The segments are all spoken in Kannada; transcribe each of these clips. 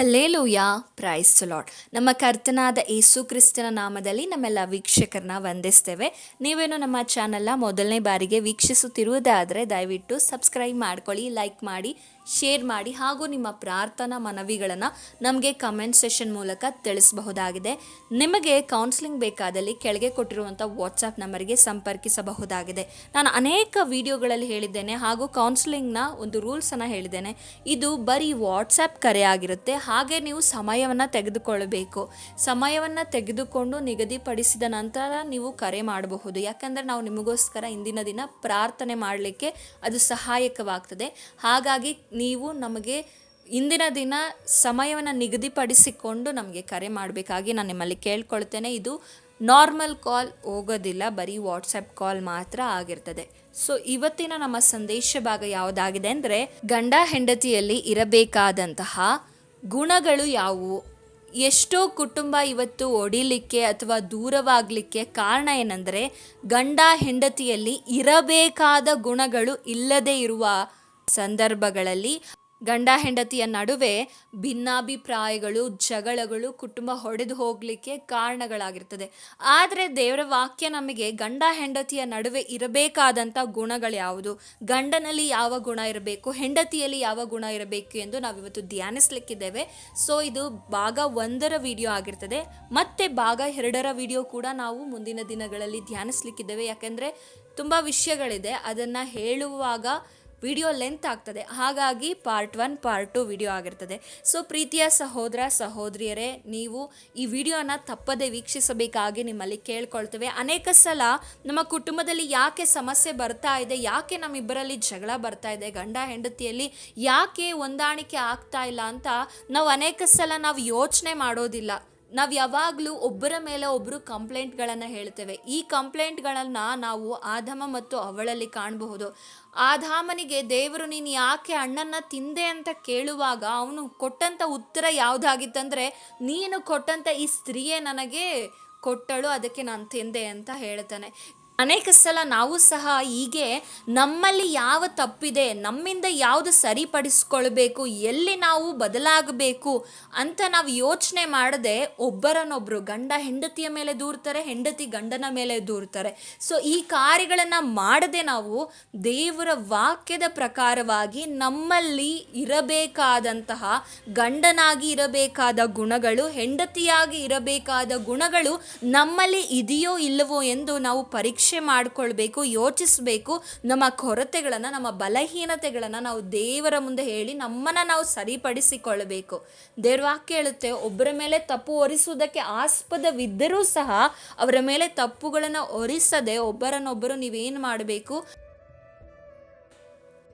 ಹಲ್ಲೇಲೂಯ. ಪ್ರೈಸ್ ಲಾಡ್ ನಮ್ಮ ಕರ್ತನಾದ ಯೇಸು ಕ್ರಿಸ್ತನ ನಾಮದಲ್ಲಿ ನಮ್ಮೆಲ್ಲ ವೀಕ್ಷಕರನ್ನ ವಂದಿಸ್ತೇವೆ. ನೀವೇನು ನಮ್ಮ ಚಾನಲ್ನ ಮೊದಲನೇ ಬಾರಿಗೆ ವೀಕ್ಷಿಸುತ್ತಿರುವುದಾದರೆ ದಯವಿಟ್ಟು ಸಬ್ಸ್ಕ್ರೈಬ್ ಮಾಡ್ಕೊಳ್ಳಿ ಲೈಕ್ ಮಾಡಿ ಶೇರ್ ಮಾಡಿ ಹಾಗೂ ನಿಮ್ಮ ಪ್ರಾರ್ಥನಾ ಮನವಿಗಳನ್ನು ನಮಗೆ ಕಮೆಂಟ್ ಸೆಷನ್ ಮೂಲಕ ತಿಳಿಸಬಹುದಾಗಿದೆ. ನಿಮಗೆ ಕೌನ್ಸಿಲಿಂಗ್ ಬೇಕಾದಲ್ಲಿ ಕೆಳಗೆ ಕೊಟ್ಟಿರುವಂಥ ವಾಟ್ಸಪ್ ನಂಬರ್ಗೆ ಸಂಪರ್ಕಿಸಬಹುದಾಗಿದೆ. ನಾನು ಅನೇಕ ವಿಡಿಯೋಗಳಲ್ಲಿ ಹೇಳಿದ್ದೇನೆ ಹಾಗೂ ಕೌನ್ಸಿಲಿಂಗ್ನ ಒಂದು ರೂಲ್ಸನ್ನು ಹೇಳಿದ್ದೇನೆ. ಇದು ಬರೀ ವಾಟ್ಸಪ್ ಕರೆ ಆಗಿರುತ್ತೆ. ಹಾಗೆ ನೀವು ಸಮಯವನ್ನು ತೆಗೆದುಕೊಳ್ಳಬೇಕು. ಸಮಯವನ್ನು ತೆಗೆದುಕೊಂಡು ನಿಗದಿಪಡಿಸಿದ ನಂತರ ನೀವು ಕರೆ ಮಾಡಬಹುದು. ಯಾಕಂದರೆ ನಾವು ನಿಮಗೋಸ್ಕರ ಇಂದಿನ ದಿನ ಪ್ರಾರ್ಥನೆ ಮಾಡಲಿಕ್ಕೆ ಅದು ಸಹಾಯಕವಾಗ್ತದೆ. ಹಾಗಾಗಿ ನೀವು ನಮಗೆ ಇಂದಿನ ದಿನ ಸಮಯವನ್ನು ನಿಗದಿಪಡಿಸಿಕೊಂಡು ನಮಗೆ ಕರೆ ಮಾಡಬೇಕಾಗಿ ನಾನು ನಿಮ್ಮಲ್ಲಿ ಕೇಳ್ಕೊಳ್ತೇನೆ. ಇದು ನಾರ್ಮಲ್ ಕಾಲ್ ಹೋಗೋದಿಲ್ಲ, ಬರೀ ವಾಟ್ಸಪ್ ಕಾಲ್ ಮಾತ್ರ ಆಗಿರ್ತದೆ. ಸೊ ಇವತ್ತಿನ ನಮ್ಮ ಸಂದೇಶ ಭಾಗ ಯಾವುದಾಗಿದೆ ಅಂದರೆ, ಗಂಡ ಹೆಂಡತಿಯಲ್ಲಿ ಇರಬೇಕಾದಂತಹ ಗುಣಗಳು ಯಾವುವು? ಎಷ್ಟೋ ಕುಟುಂಬ ಇವತ್ತು ಒಡಿಲಿಕ್ಕೆ ಅಥವಾ ದೂರವಾಗಲಿಕ್ಕೆ ಕಾರಣ ಏನಂದರೆ, ಗಂಡ ಹೆಂಡತಿಯಲ್ಲಿ ಇರಬೇಕಾದ ಗುಣಗಳು ಇಲ್ಲದೇ ಇರುವ ಸಂದರ್ಭಗಳಲ್ಲಿ ಗಂಡ ಹೆಂಡತಿಯ ನಡುವೆ ಭಿನ್ನಾಭಿಪ್ರಾಯಗಳು, ಜಗಳಗಳು ಕುಟುಂಬ ಹೊಡೆದು ಹೋಗಲಿಕ್ಕೆ ಕಾರಣಗಳಾಗಿರ್ತದೆ. ಆದರೆ ದೇವರ ವಾಕ್ಯ ನಮಗೆ ಗಂಡ ಹೆಂಡತಿಯ ನಡುವೆ ಇರಬೇಕಾದಂಥ ಗುಣಗಳು ಯಾವುದು? ಗಂಡನಲ್ಲಿ ಯಾವ ಗುಣ ಇರಬೇಕು? ಹೆಂಡತಿಯಲ್ಲಿ ಯಾವ ಗುಣ ಇರಬೇಕು ಎಂದು ನಾವಿವತ್ತು ಧ್ಯಾನಿಸ್ಲಿಕ್ಕಿದ್ದೇವೆ. ಸೊ ಇದು ಭಾಗ ಒಂದರ ವಿಡಿಯೋ ಆಗಿರ್ತದೆ. ಮತ್ತೆ ಭಾಗ ಎರಡರ ವಿಡಿಯೋ ಕೂಡ ನಾವು ಮುಂದಿನ ದಿನಗಳಲ್ಲಿ ಧ್ಯಾನಿಸ್ಲಿಕ್ಕಿದ್ದೇವೆ. ಯಾಕೆಂದರೆ ತುಂಬ ವಿಷಯಗಳಿದೆ. ಅದನ್ನು ಹೇಳುವಾಗ ವಿಡಿಯೋ ಲೆಂತ್ ಆಗ್ತದೆ. ಹಾಗಾಗಿ part one, part two video ಆಗಿರ್ತದೆ. ಸೊ ಪ್ರೀತಿಯ ಸಹೋದರ, ಸಹೋದರಿಯರೇ, ನೀವು ಈ ವಿಡಿಯೋನ ತಪ್ಪದೆ ವೀಕ್ಷಿಸಬೇಕಾಗಿ ನಿಮ್ಮಲ್ಲಿ ಕೇಳ್ಕೊಳ್ತೇವೆ. ಅನೇಕ ಸಲ ನಮ್ಮ ಕುಟುಂಬದಲ್ಲಿ ಯಾಕೆ ಸಮಸ್ಯೆ ಬರ್ತಾ ಇದೆ, ಯಾಕೆ ನಮ್ಮಿಬ್ಬರಲ್ಲಿ ಜಗಳ ಬರ್ತಾ ಇದೆ, ಗಂಡ ಹೆಂಡತಿಯಲ್ಲಿ ಯಾಕೆ ಹೊಂದಾಣಿಕೆ ಆಗ್ತಾ ಇಲ್ಲ ಅಂತ ನಾವು ಅನೇಕ ಸಲ ನಾವು ಯೋಚನೆ ಮಾಡೋದಿಲ್ಲ. ನಾವು ಯಾವಾಗಲೂ ಒಬ್ಬರ ಮೇಲೆ ಒಬ್ಬರು ಕಂಪ್ಲೇಂಟ್ಗಳನ್ನು ಹೇಳ್ತೇವೆ. ಈ ಕಂಪ್ಲೇಂಟ್ಗಳನ್ನು ನಾವು ಆಧಮ ಮತ್ತು ಅವಳಲ್ಲಿ ಕಾಣಬಹುದು. ಆದಾಮನಿಗೆ, ದೇವರು ನೀನು ಯಾಕೆ ಅಣ್ಣನ್ನ ತಿಂದೆ ಅಂತ ಕೇಳುವಾಗ ಅವನು ಕೊಟ್ಟಂಥ ಉತ್ತರ ಯಾವುದಾಗಿತ್ತಂದರೆ, ನೀನು ಕೊಟ್ಟಂಥ ಈ ಸ್ತ್ರೀಯೇ ನನಗೆ ಕೊಟ್ಟಳು, ಅದಕ್ಕೆ ನಾನು ತಿಂದೆ ಅಂತ ಹೇಳ್ತಾನೆ. ಅನೇಕ ಸಲ ನಾವು ಸಹ ಹೀಗೆ ನಮ್ಮಲ್ಲಿ ಯಾವ ತಪ್ಪಿದೆ, ನಮ್ಮಿಂದ ಯಾವುದು ಸರಿಪಡಿಸ್ಕೊಳ್ಬೇಕು, ಎಲ್ಲಿ ನಾವು ಬದಲಾಗಬೇಕು ಅಂತ ನಾವು ಯೋಚನೆ ಮಾಡದೆ ಒಬ್ಬರನ್ನೊಬ್ಬರು ಗಂಡ ಹೆಂಡತಿಯ ಮೇಲೆ ದೂರ್ತಾರೆ, ಹೆಂಡತಿ ಗಂಡನ ಮೇಲೆ ದೂರ್ತಾರೆ. ಸೊ ಈ ಕಾರ್ಯಗಳನ್ನು ಮಾಡದೆ ನಾವು ದೇವರ ವಾಕ್ಯದ ಪ್ರಕಾರವಾಗಿ ನಮ್ಮಲ್ಲಿ ಇರಬೇಕಾದಂತಹ, ಗಂಡನಾಗಿ ಇರಬೇಕಾದ ಗುಣಗಳು, ಹೆಂಡತಿಯಾಗಿ ಇರಬೇಕಾದ ಗುಣಗಳು ನಮ್ಮಲ್ಲಿ ಇದೆಯೋ ಇಲ್ಲವೋ ಎಂದು ನಾವು ಪರೀಕ್ಷೆ ಮಾಡಿಕೊಳ್ಬೇಕು, ಯೋಚಿಸಬೇಕು, ನಮ್ಮ ಕೊರತೆಗಳನ್ನು, ನಮ್ಮ ಬಲಹೀನತೆಗಳನ್ನು ನಾವು ದೇವರ ಮುಂದೆ ಹೇಳಿ ನಮ್ಮನ್ನು ನಾವು ಸರಿಪಡಿಸಿಕೊಳ್ಳಬೇಕು ದೇವ್ರ ವಾಕ್ಯ ಹೇಳುತ್ತೆ ಒಬ್ಬರ ಮೇಲೆ ತಪ್ಪು ಹೊರಿಸುವುದಕ್ಕೆ ಆಸ್ಪದವಿದ್ದರೂ ಸಹ ಅವರ ಮೇಲೆ ತಪ್ಪುಗಳನ್ನು ಹೊರಿಸದೆ ಒಬ್ಬರನ್ನೊಬ್ಬರು ನೀವೇನು ಮಾಡಬೇಕು?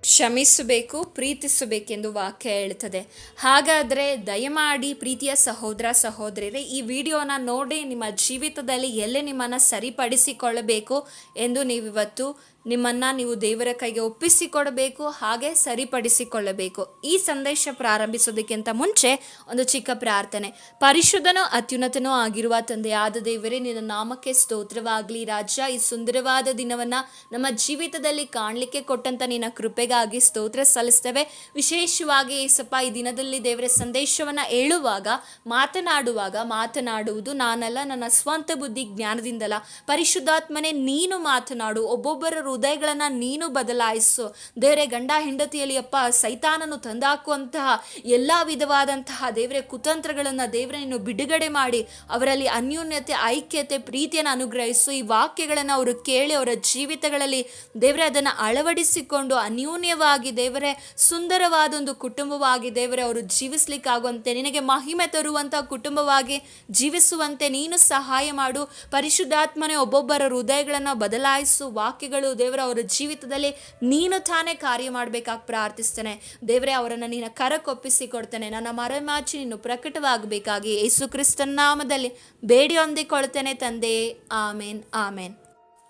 ಕ್ಷಮಿಸಬೇಕು, ಪ್ರೀತಿಸಬೇಕೆಂದು ವಾಕ್ಯ ಹೇಳ್ತದೆ ಹಾಗಾದರೆ ದಯಮಾಡಿ ಪ್ರೀತಿಯ ಸಹೋದರ, ಸಹೋದರಿಯರೇ, ಈ ವಿಡಿಯೋನ ನೋಡಿ ನಿಮ್ಮ ಜೀವಿತದಲ್ಲಿ ಎಲ್ಲೇ ನಿಮ್ಮನ್ನು ಸರಿಪಡಿಸಿಕೊಳ್ಳಬೇಕು ಎಂದು ನೀವಿವತ್ತು ನಿಮ್ಮನ್ನು ನೀವು ದೇವರ ಕೈಗೆ ಒಪ್ಪಿಸಿಕೊಡಬೇಕು, ಹಾಗೆ ಸರಿಪಡಿಸಿಕೊಳ್ಳಬೇಕು. ಈ ಸಂದೇಶ ಪ್ರಾರಂಭಿಸೋದಕ್ಕಿಂತ ಮುಂಚೆ ಒಂದು ಚಿಕ್ಕ ಪ್ರಾರ್ಥನೆ. ಪರಿಶುದ್ಧನೂ ಅತ್ಯುನ್ನತನೂ ಆಗಿರುವ ತಂದೆಯಾದ ದೇವರೇ, ನಿನ್ನ ನಾಮಕ್ಕೆ ಸ್ತೋತ್ರವಾಗಲಿ. ರಾಜ ಈ ಸುಂದರವಾದ ದಿನವನ್ನು ನಮ್ಮ ಜೀವಿತದಲ್ಲಿ ಕಾಣಲಿಕ್ಕೆ ಕೊಟ್ಟಂತ ನಿನ್ನ ಕೃಪೆಗಾಗಿ ಸ್ತೋತ್ರ ಸಲ್ಲಿಸ್ತೇವೆ. ವಿಶೇಷವಾಗಿ ಏಸಪ್ಪ, ಈ ದಿನದಲ್ಲಿ ದೇವರ ಸಂದೇಶವನ್ನು ಹೇಳುವಾಗ, ಮಾತನಾಡುವಾಗ ಮಾತನಾಡುವುದು ನಾನಲ್ಲ, ನನ್ನ ಸ್ವಂತ ಬುದ್ಧಿ ಜ್ಞಾನದಿಂದಲ್ಲ. ಪರಿಶುದ್ಧಾತ್ಮನೆ ನೀನು ಮಾತನಾಡು. ಒಬ್ಬೊಬ್ಬರ ಹೃದಯಗಳನ್ನು ನೀನು ಬದಲಾಯಿಸು. ದೇವರೇ, ಗಂಡ ಹೆಂಡತಿಯಲ್ಲಿ ಅಪ್ಪ, ಸೈತಾನನು ತಂದಾಕುವಂತಹ ಎಲ್ಲ ವಿಧವಾದಂತಹ ದೇವರೇ, ಕುತಂತ್ರಗಳನ್ನು ದೇವರೇ ನೀನು ಬಿಡುಗಡೆ ಮಾಡಿ, ಅವರಲ್ಲಿ ಅನ್ಯೋನ್ಯತೆ, ಐಕ್ಯತೆ, ಪ್ರೀತಿಯನ್ನು ಅನುಗ್ರಹಿಸು. ಈ ವಾಕ್ಯಗಳನ್ನು ಅವರು ಕೇಳಿ ಅವರ ಜೀವಿತಗಳಲ್ಲಿ ದೇವರೇ ಅದನ್ನು ಅಳವಡಿಸಿಕೊಂಡು ಅನ್ಯೋನ್ಯವಾಗಿ ದೇವರೇ ಸುಂದರವಾದ ಒಂದು ಕುಟುಂಬವಾಗಿ ದೇವರೇ ಅವರು ಜೀವಿಸ್ಲಿಕ್ಕಾಗುವಂತೆ, ನಿನಗೆ ಮಹಿಮೆ ತರುವಂತಹ ಕುಟುಂಬವಾಗಿ ಜೀವಿಸುವಂತೆ ನೀನು ಸಹಾಯ ಮಾಡು. ಪರಿಶುದ್ಧಾತ್ಮನೇ ಒಬ್ಬೊಬ್ಬರ ಹೃದಯಗಳನ್ನು ಬದಲಾಯಿಸು. ವಾಕ್ಯಗಳು ದೇವರ, ಅವರ ಜೀವಿತದಲ್ಲಿ ನೀನು ತಾನೇ ಕಾರ್ಯ ಮಾಡಬೇಕಾಗಿ ಪ್ರಾರ್ಥಿಸ್ತೇನೆ. ದೇವರೇ, ಅವರನ್ನು ನೀನು ಕರಕೊಪ್ಪಿಸಿ ಕೊಡ್ತೇನೆ. ನನ್ನ ಮರೆಮಾಚಿ ನೀನು ಪ್ರಕಟವಾಗಬೇಕಾಗಿ ಯೇಸು ಕ್ರಿಸ್ತನ ನಾಮದಲ್ಲಿ ಬೇಡಿ ಹೊಂದಿಕೊಳ್ತೇನೆ ತಂದೆ. ಆಮೇನ್ ಆಮೇನ್.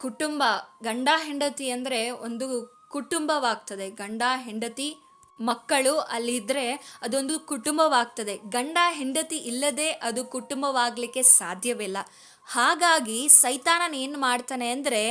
ಕುಟುಂಬ, ಗಂಡ, ಹೆಂಡತಿ ಅಂದರೆ ಒಂದು ಕುಟುಂಬವಾಗ್ತದೆ. ಗಂಡ, ಹೆಂಡತಿ, ಮಕ್ಕಳು ಅಲ್ಲಿದ್ದರೆ ಅದೊಂದು ಕುಟುಂಬವಾಗ್ತದೆ. ಗಂಡ, ಹೆಂಡತಿ ಇಲ್ಲದೆ ಅದು ಕುಟುಂಬವಾಗಲಿಕ್ಕೆ ಸಾಧ್ಯವಿಲ್ಲ. ಹಾಗಾಗಿ ಸೈತಾನನ ಏನು ಮಾಡ್ತಾನೆ ಅಂದರೆ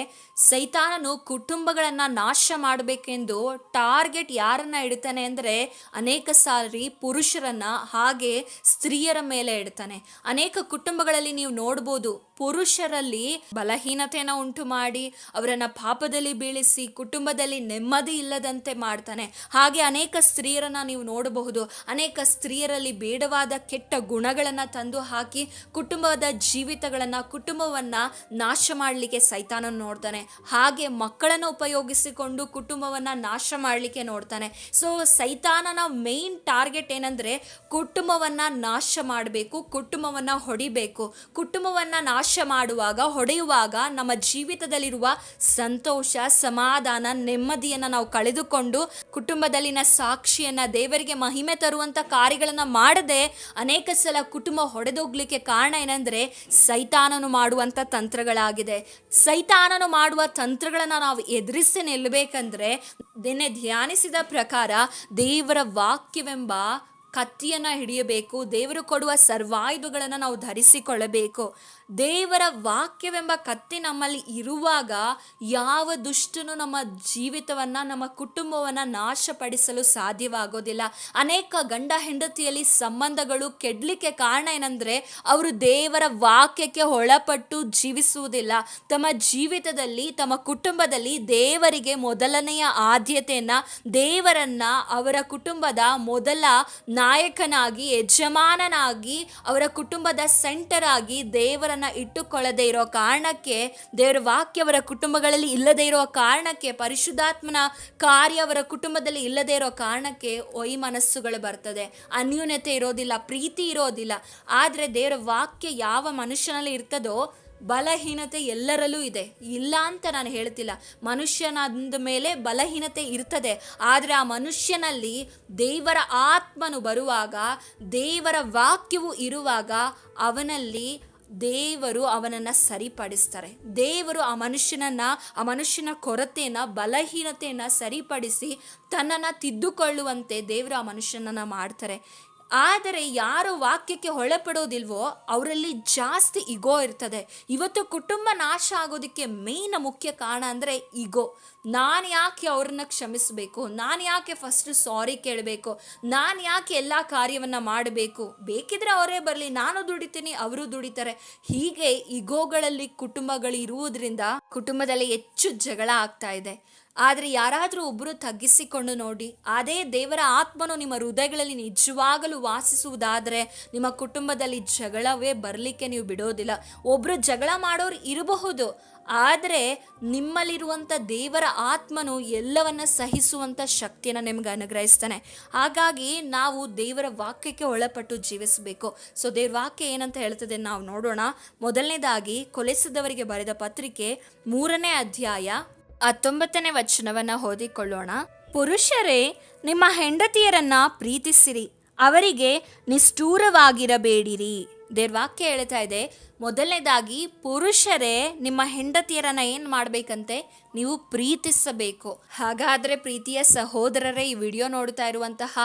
ಸೈತಾನನು ಕುಟುಂಬಗಳನ್ನು ನಾಶ ಮಾಡಬೇಕೆಂದು ಟಾರ್ಗೆಟ್ ಯಾರನ್ನ ಇಡ್ತಾನೆ ಅಂದರೆ ಅನೇಕ ಸಾರಿ ಪುರುಷರನ್ನ, ಹಾಗೆ ಸ್ತ್ರೀಯರ ಮೇಲೆ ಇಡ್ತಾನೆ. ಅನೇಕ ಕುಟುಂಬಗಳಲ್ಲಿ ನೀವು ನೋಡ್ಬೋದು ಪುರುಷರಲ್ಲಿ ಬಲಹೀನತೆಯನ್ನು ಉಂಟು ಮಾಡಿ ಅವರನ್ನ ಪಾಪದಲ್ಲಿ ಬೀಳಿಸಿ ಕುಟುಂಬದಲ್ಲಿ ನೆಮ್ಮದಿ ಇಲ್ಲದಂತೆ ಮಾಡ್ತಾನೆ. ಹಾಗೆ ಅನೇಕ ಸ್ತ್ರೀಯರನ್ನ ನೀವು ನೋಡಬಹುದು. ಅನೇಕ ಸ್ತ್ರೀಯರಲ್ಲಿ ಬೇಡವಾದ ಕೆಟ್ಟ ಗುಣಗಳನ್ನು ತಂದು ಹಾಕಿ ಕುಟುಂಬದ ಜೀವಿತಗಳನ್ನು ಕುಟುಂಬವನ್ನ ನಾಶ ಮಾಡಲಿಕ್ಕೆ ಸೈತಾನ ನೋಡ್ತಾನೆ. ಹಾಗೆ ಮಕ್ಕಳನ್ನು ಉಪಯೋಗಿಸಿಕೊಂಡು ಕುಟುಂಬವನ್ನ ನಾಶ ಮಾಡಲಿಕ್ಕೆ ನೋಡ್ತಾನೆ. ಸೊ ಸೈತಾನನ ಮೇನ್ ಟಾರ್ಗೆಟ್ ಏನಂದ್ರೆ ಕುಟುಂಬವನ್ನ ನಾಶ ಮಾಡಬೇಕು, ಕುಟುಂಬವನ್ನ ಹೊಡಿಬೇಕು. ಕುಟುಂಬವನ್ನ ನಾಶ ಮಾಡುವಾಗ, ಹೊಡೆಯುವಾಗ ನಮ್ಮ ಜೀವಿತದಲ್ಲಿರುವ ಸಂತೋಷ, ಸಮಾಧಾನ, ನೆಮ್ಮದಿಯನ್ನ ನಾವು ಕಳೆದುಕೊಂಡು ಕುಟುಂಬದಲ್ಲಿನ ಸಾಕ್ಷಿಯನ್ನ, ದೇವರಿಗೆ ಮಹಿಮೆ ತರುವಂತ ಕಾರ್ಯಗಳನ್ನ ಮಾಡದೆ ಅನೇಕ ಸಲ ಕುಟುಂಬ ಹೊಡೆದೋಗ್ಲಿಕ್ಕೆ ಕಾರಣ ಏನಂದ್ರೆ ಸೈತಾನನು ಮಾಡುವಂಥ ತಂತ್ರಗಳಾಗಿದೆ. ಸೈತಾನನು ಮಾಡುವ ತಂತ್ರಗಳನ್ನು ನಾವು ಎದುರಿಸಿ ನಿಲ್ಲಬೇಕಂದ್ರೆ ನಿನ್ನೆ ಧ್ಯಾನಿಸಿದ ಪ್ರಕಾರ ದೇವರ ವಾಕ್ಯವೆಂಬ ಕತ್ತಿಯನ್ನು ಹಿಡಿಯಬೇಕು, ದೇವರು ಕೊಡುವ ಸರ್ವಾಯುಧಗಳನ್ನು ನಾವು ಧರಿಸಿಕೊಳ್ಳಬೇಕು. ದೇವರ ವಾಕ್ಯವೆಂಬ ಕತ್ತಿ ನಮ್ಮಲ್ಲಿ ಇರುವಾಗ ಯಾವ ದುಷ್ಟನು ನಮ್ಮ ಜೀವಿತವನ್ನು, ನಮ್ಮ ಕುಟುಂಬವನ್ನು ನಾಶಪಡಿಸಲು ಸಾಧ್ಯವಾಗೋದಿಲ್ಲ. ಅನೇಕ ಗಂಡ ಹೆಂಡತಿಯಲ್ಲಿ ಸಂಬಂಧಗಳು ಕೆಡಲಿಕ್ಕೆ ಕಾರಣ ಏನಂದರೆ ಅವರು ದೇವರ ವಾಕ್ಯಕ್ಕೆ ಒಳಪಟ್ಟು ಜೀವಿಸುವುದಿಲ್ಲ. ತಮ್ಮ ಜೀವಿತದಲ್ಲಿ, ತಮ್ಮ ಕುಟುಂಬದಲ್ಲಿ ದೇವರಿಗೆ ಮೊದಲನೆಯ ಆದ್ಯತೆಯನ್ನು, ದೇವರನ್ನ ಅವರ ಕುಟುಂಬದ ಮೊದಲ ನಾಯಕನಾಗಿ, ಯಜಮಾನನಾಗಿ, ಅವರ ಕುಟುಂಬದ ಸೆಂಟರ್ ಆಗಿ ದೇವರನ್ನ ಇಟ್ಟುಕೊಳ್ಳದೆ ಇರೋ ಕಾರಣಕ್ಕೆ ದೇವರ ವಾಕ್ಯವರ ಕುಟುಂಬಗಳಲ್ಲಿ ಇಲ್ಲದೆ ಇರೋ ಕಾರಣಕ್ಕೆ, ಪರಿಶುದ್ಧಾತ್ಮನ ಕಾರ್ಯವರ ಕುಟುಂಬದಲ್ಲಿ ಇಲ್ಲದೆ ಇರೋ ಕಾರಣಕ್ಕೆ ಒಯ್ ಮನಸ್ಸುಗಳು ಬರ್ತದೆ. ಅನ್ಯೂನ್ಯತೆ ಇರೋದಿಲ್ಲ, ಪ್ರೀತಿ ಇರೋದಿಲ್ಲ. ಆದರೆ ದೇವರ ವಾಕ್ಯ ಯಾವ ಮನುಷ್ಯನಲ್ಲಿ ಇರ್ತದೋ, ಬಲಹೀನತೆ ಎಲ್ಲರಲ್ಲೂ ಇದೆ. ಇಲ್ಲ ಅಂತ ನಾನು ಹೇಳ್ತಿಲ್ಲ. ಮನುಷ್ಯನಾದ ಮೇಲೆ ಬಲಹೀನತೆ ಇರ್ತದೆ. ಆದರೆ ಆ ಮನುಷ್ಯನಲ್ಲಿ ದೇವರ ಆತ್ಮನು ಬರುವಾಗ, ದೇವರ ವಾಕ್ಯವು ಇರುವಾಗ ಅವನಲ್ಲಿ ದೇವರು ಅವನನ್ನು ಸರಿಪಡಿಸ್ತಾರೆ. ದೇವರು ಆ ಮನುಷ್ಯನನ್ನ, ಆ ಮನುಷ್ಯನ ಕೊರತೆಯನ್ನು, ಬಲಹೀನತೆಯನ್ನು ಸರಿಪಡಿಸಿ ತನ್ನನ್ನು ತಿದ್ದುಕೊಳ್ಳುವಂತೆ ದೇವರು ಆ ಮನುಷ್ಯನನ್ನು ಮಾಡ್ತಾರೆ. ಆದರೆ ಯಾರು ವಾಕ್ಯಕ್ಕೆ ಹೊಳೆಪಡೋದಿಲ್ವೋ ಅವರಲ್ಲಿ ಜಾಸ್ತಿ ಇಗೋ ಇರ್ತದೆ. ಇವತ್ತು ಕುಟುಂಬ ನಾಶ ಆಗೋದಕ್ಕೆ ಮೇನ್ ಮುಖ್ಯ ಕಾರಣ ಅಂದರೆ ಇಗೋ. ನಾನು ಯಾಕೆ ಅವ್ರನ್ನ ಕ್ಷಮಿಸಬೇಕು? ನಾನು ಯಾಕೆ ಫಸ್ಟ್ ಸಾರಿ ಕೇಳಬೇಕು? ನಾನು ಯಾಕೆ ಎಲ್ಲ ಕಾರ್ಯವನ್ನು ಮಾಡಬೇಕು? ಬೇಕಿದ್ರೆ ಅವರೇ ಬರಲಿ, ನಾನು ದುಡಿತೀನಿ, ಅವರು ದುಡಿತಾರೆ. ಹೀಗೆ ಇಗೋಗಳಲ್ಲಿ ಕುಟುಂಬಗಳು ಇರುವುದರಿಂದ ಕುಟುಂಬದಲ್ಲಿ ಹೆಚ್ಚು ಜಗಳ ಆಗ್ತಾ ಇದೆ. ಆದರೆ ಯಾರಾದರೂ ಒಬ್ಬರು ತಗ್ಗಿಸಿಕೊಂಡು ನೋಡಿ, ಅದೇ ದೇವರ ಆತ್ಮನು ನಿಮ್ಮ ಹೃದಯಗಳಲ್ಲಿ ನಿಜವಾಗಲೂ ವಾಸಿಸುವುದಾದರೆ ನಿಮ್ಮ ಕುಟುಂಬದಲ್ಲಿ ಜಗಳವೇ ಬರಲಿಕ್ಕೆ ನೀವು ಬಿಡೋದಿಲ್ಲ. ಒಬ್ಬರು ಜಗಳ ಮಾಡೋರು ಇರಬಹುದು, ಆದರೆ ನಿಮ್ಮಲ್ಲಿರುವಂಥ ದೇವರ ಆತ್ಮನು ಎಲ್ಲವನ್ನ ಸಹಿಸುವಂಥ ಶಕ್ತಿಯನ್ನು ನಿಮ್ಗೆ ಅನುಗ್ರಹಿಸ್ತಾನೆ. ಹಾಗಾಗಿ ನಾವು ದೇವರ ವಾಕ್ಯಕ್ಕೆ ಒಳಪಟ್ಟು ಜೀವಿಸಬೇಕು. ಸೊ ದೇವ್ರ ವಾಕ್ಯ ಏನಂತ ಹೇಳ್ತದೆ ನಾವು ನೋಡೋಣ. ಮೊದಲನೇದಾಗಿ ಕೊಲೆಸಿದವರಿಗೆ ಬರೆದ ಪತ್ರಿಕೆ ಮೂರನೇ ಅಧ್ಯಾಯ ಹತ್ತೊಂಬತ್ತನೇ ವಚನವನ್ನ ಓದಿಕೊಳ್ಳೋಣ. ಪುರುಷರೇ, ನಿಮ್ಮ ಹೆಂಡತಿಯರನ್ನ ಪ್ರೀತಿಸಿರಿ. ಅವರಿಗೆ ನಿಷ್ಠೂರವಾಗಿರಬೇಡಿರಿ. ದೇವ್ರ ವಾಕ್ಯ ಹೇಳ್ತಾ ಇದೆ, ಮೊದಲನೇದಾಗಿ ಪುರುಷರೇ, ನಿಮ್ಮ ಹೆಂಡತಿಯರನ್ನ ಏನು ಮಾಡಬೇಕಂತೆ? ನೀವು ಪ್ರೀತಿಸಬೇಕು. ಹಾಗಾದರೆ ಪ್ರೀತಿಯ ಸಹೋದರರೇ, ಈ ವಿಡಿಯೋ ನೋಡ್ತಾ ಇರುವಂತಹ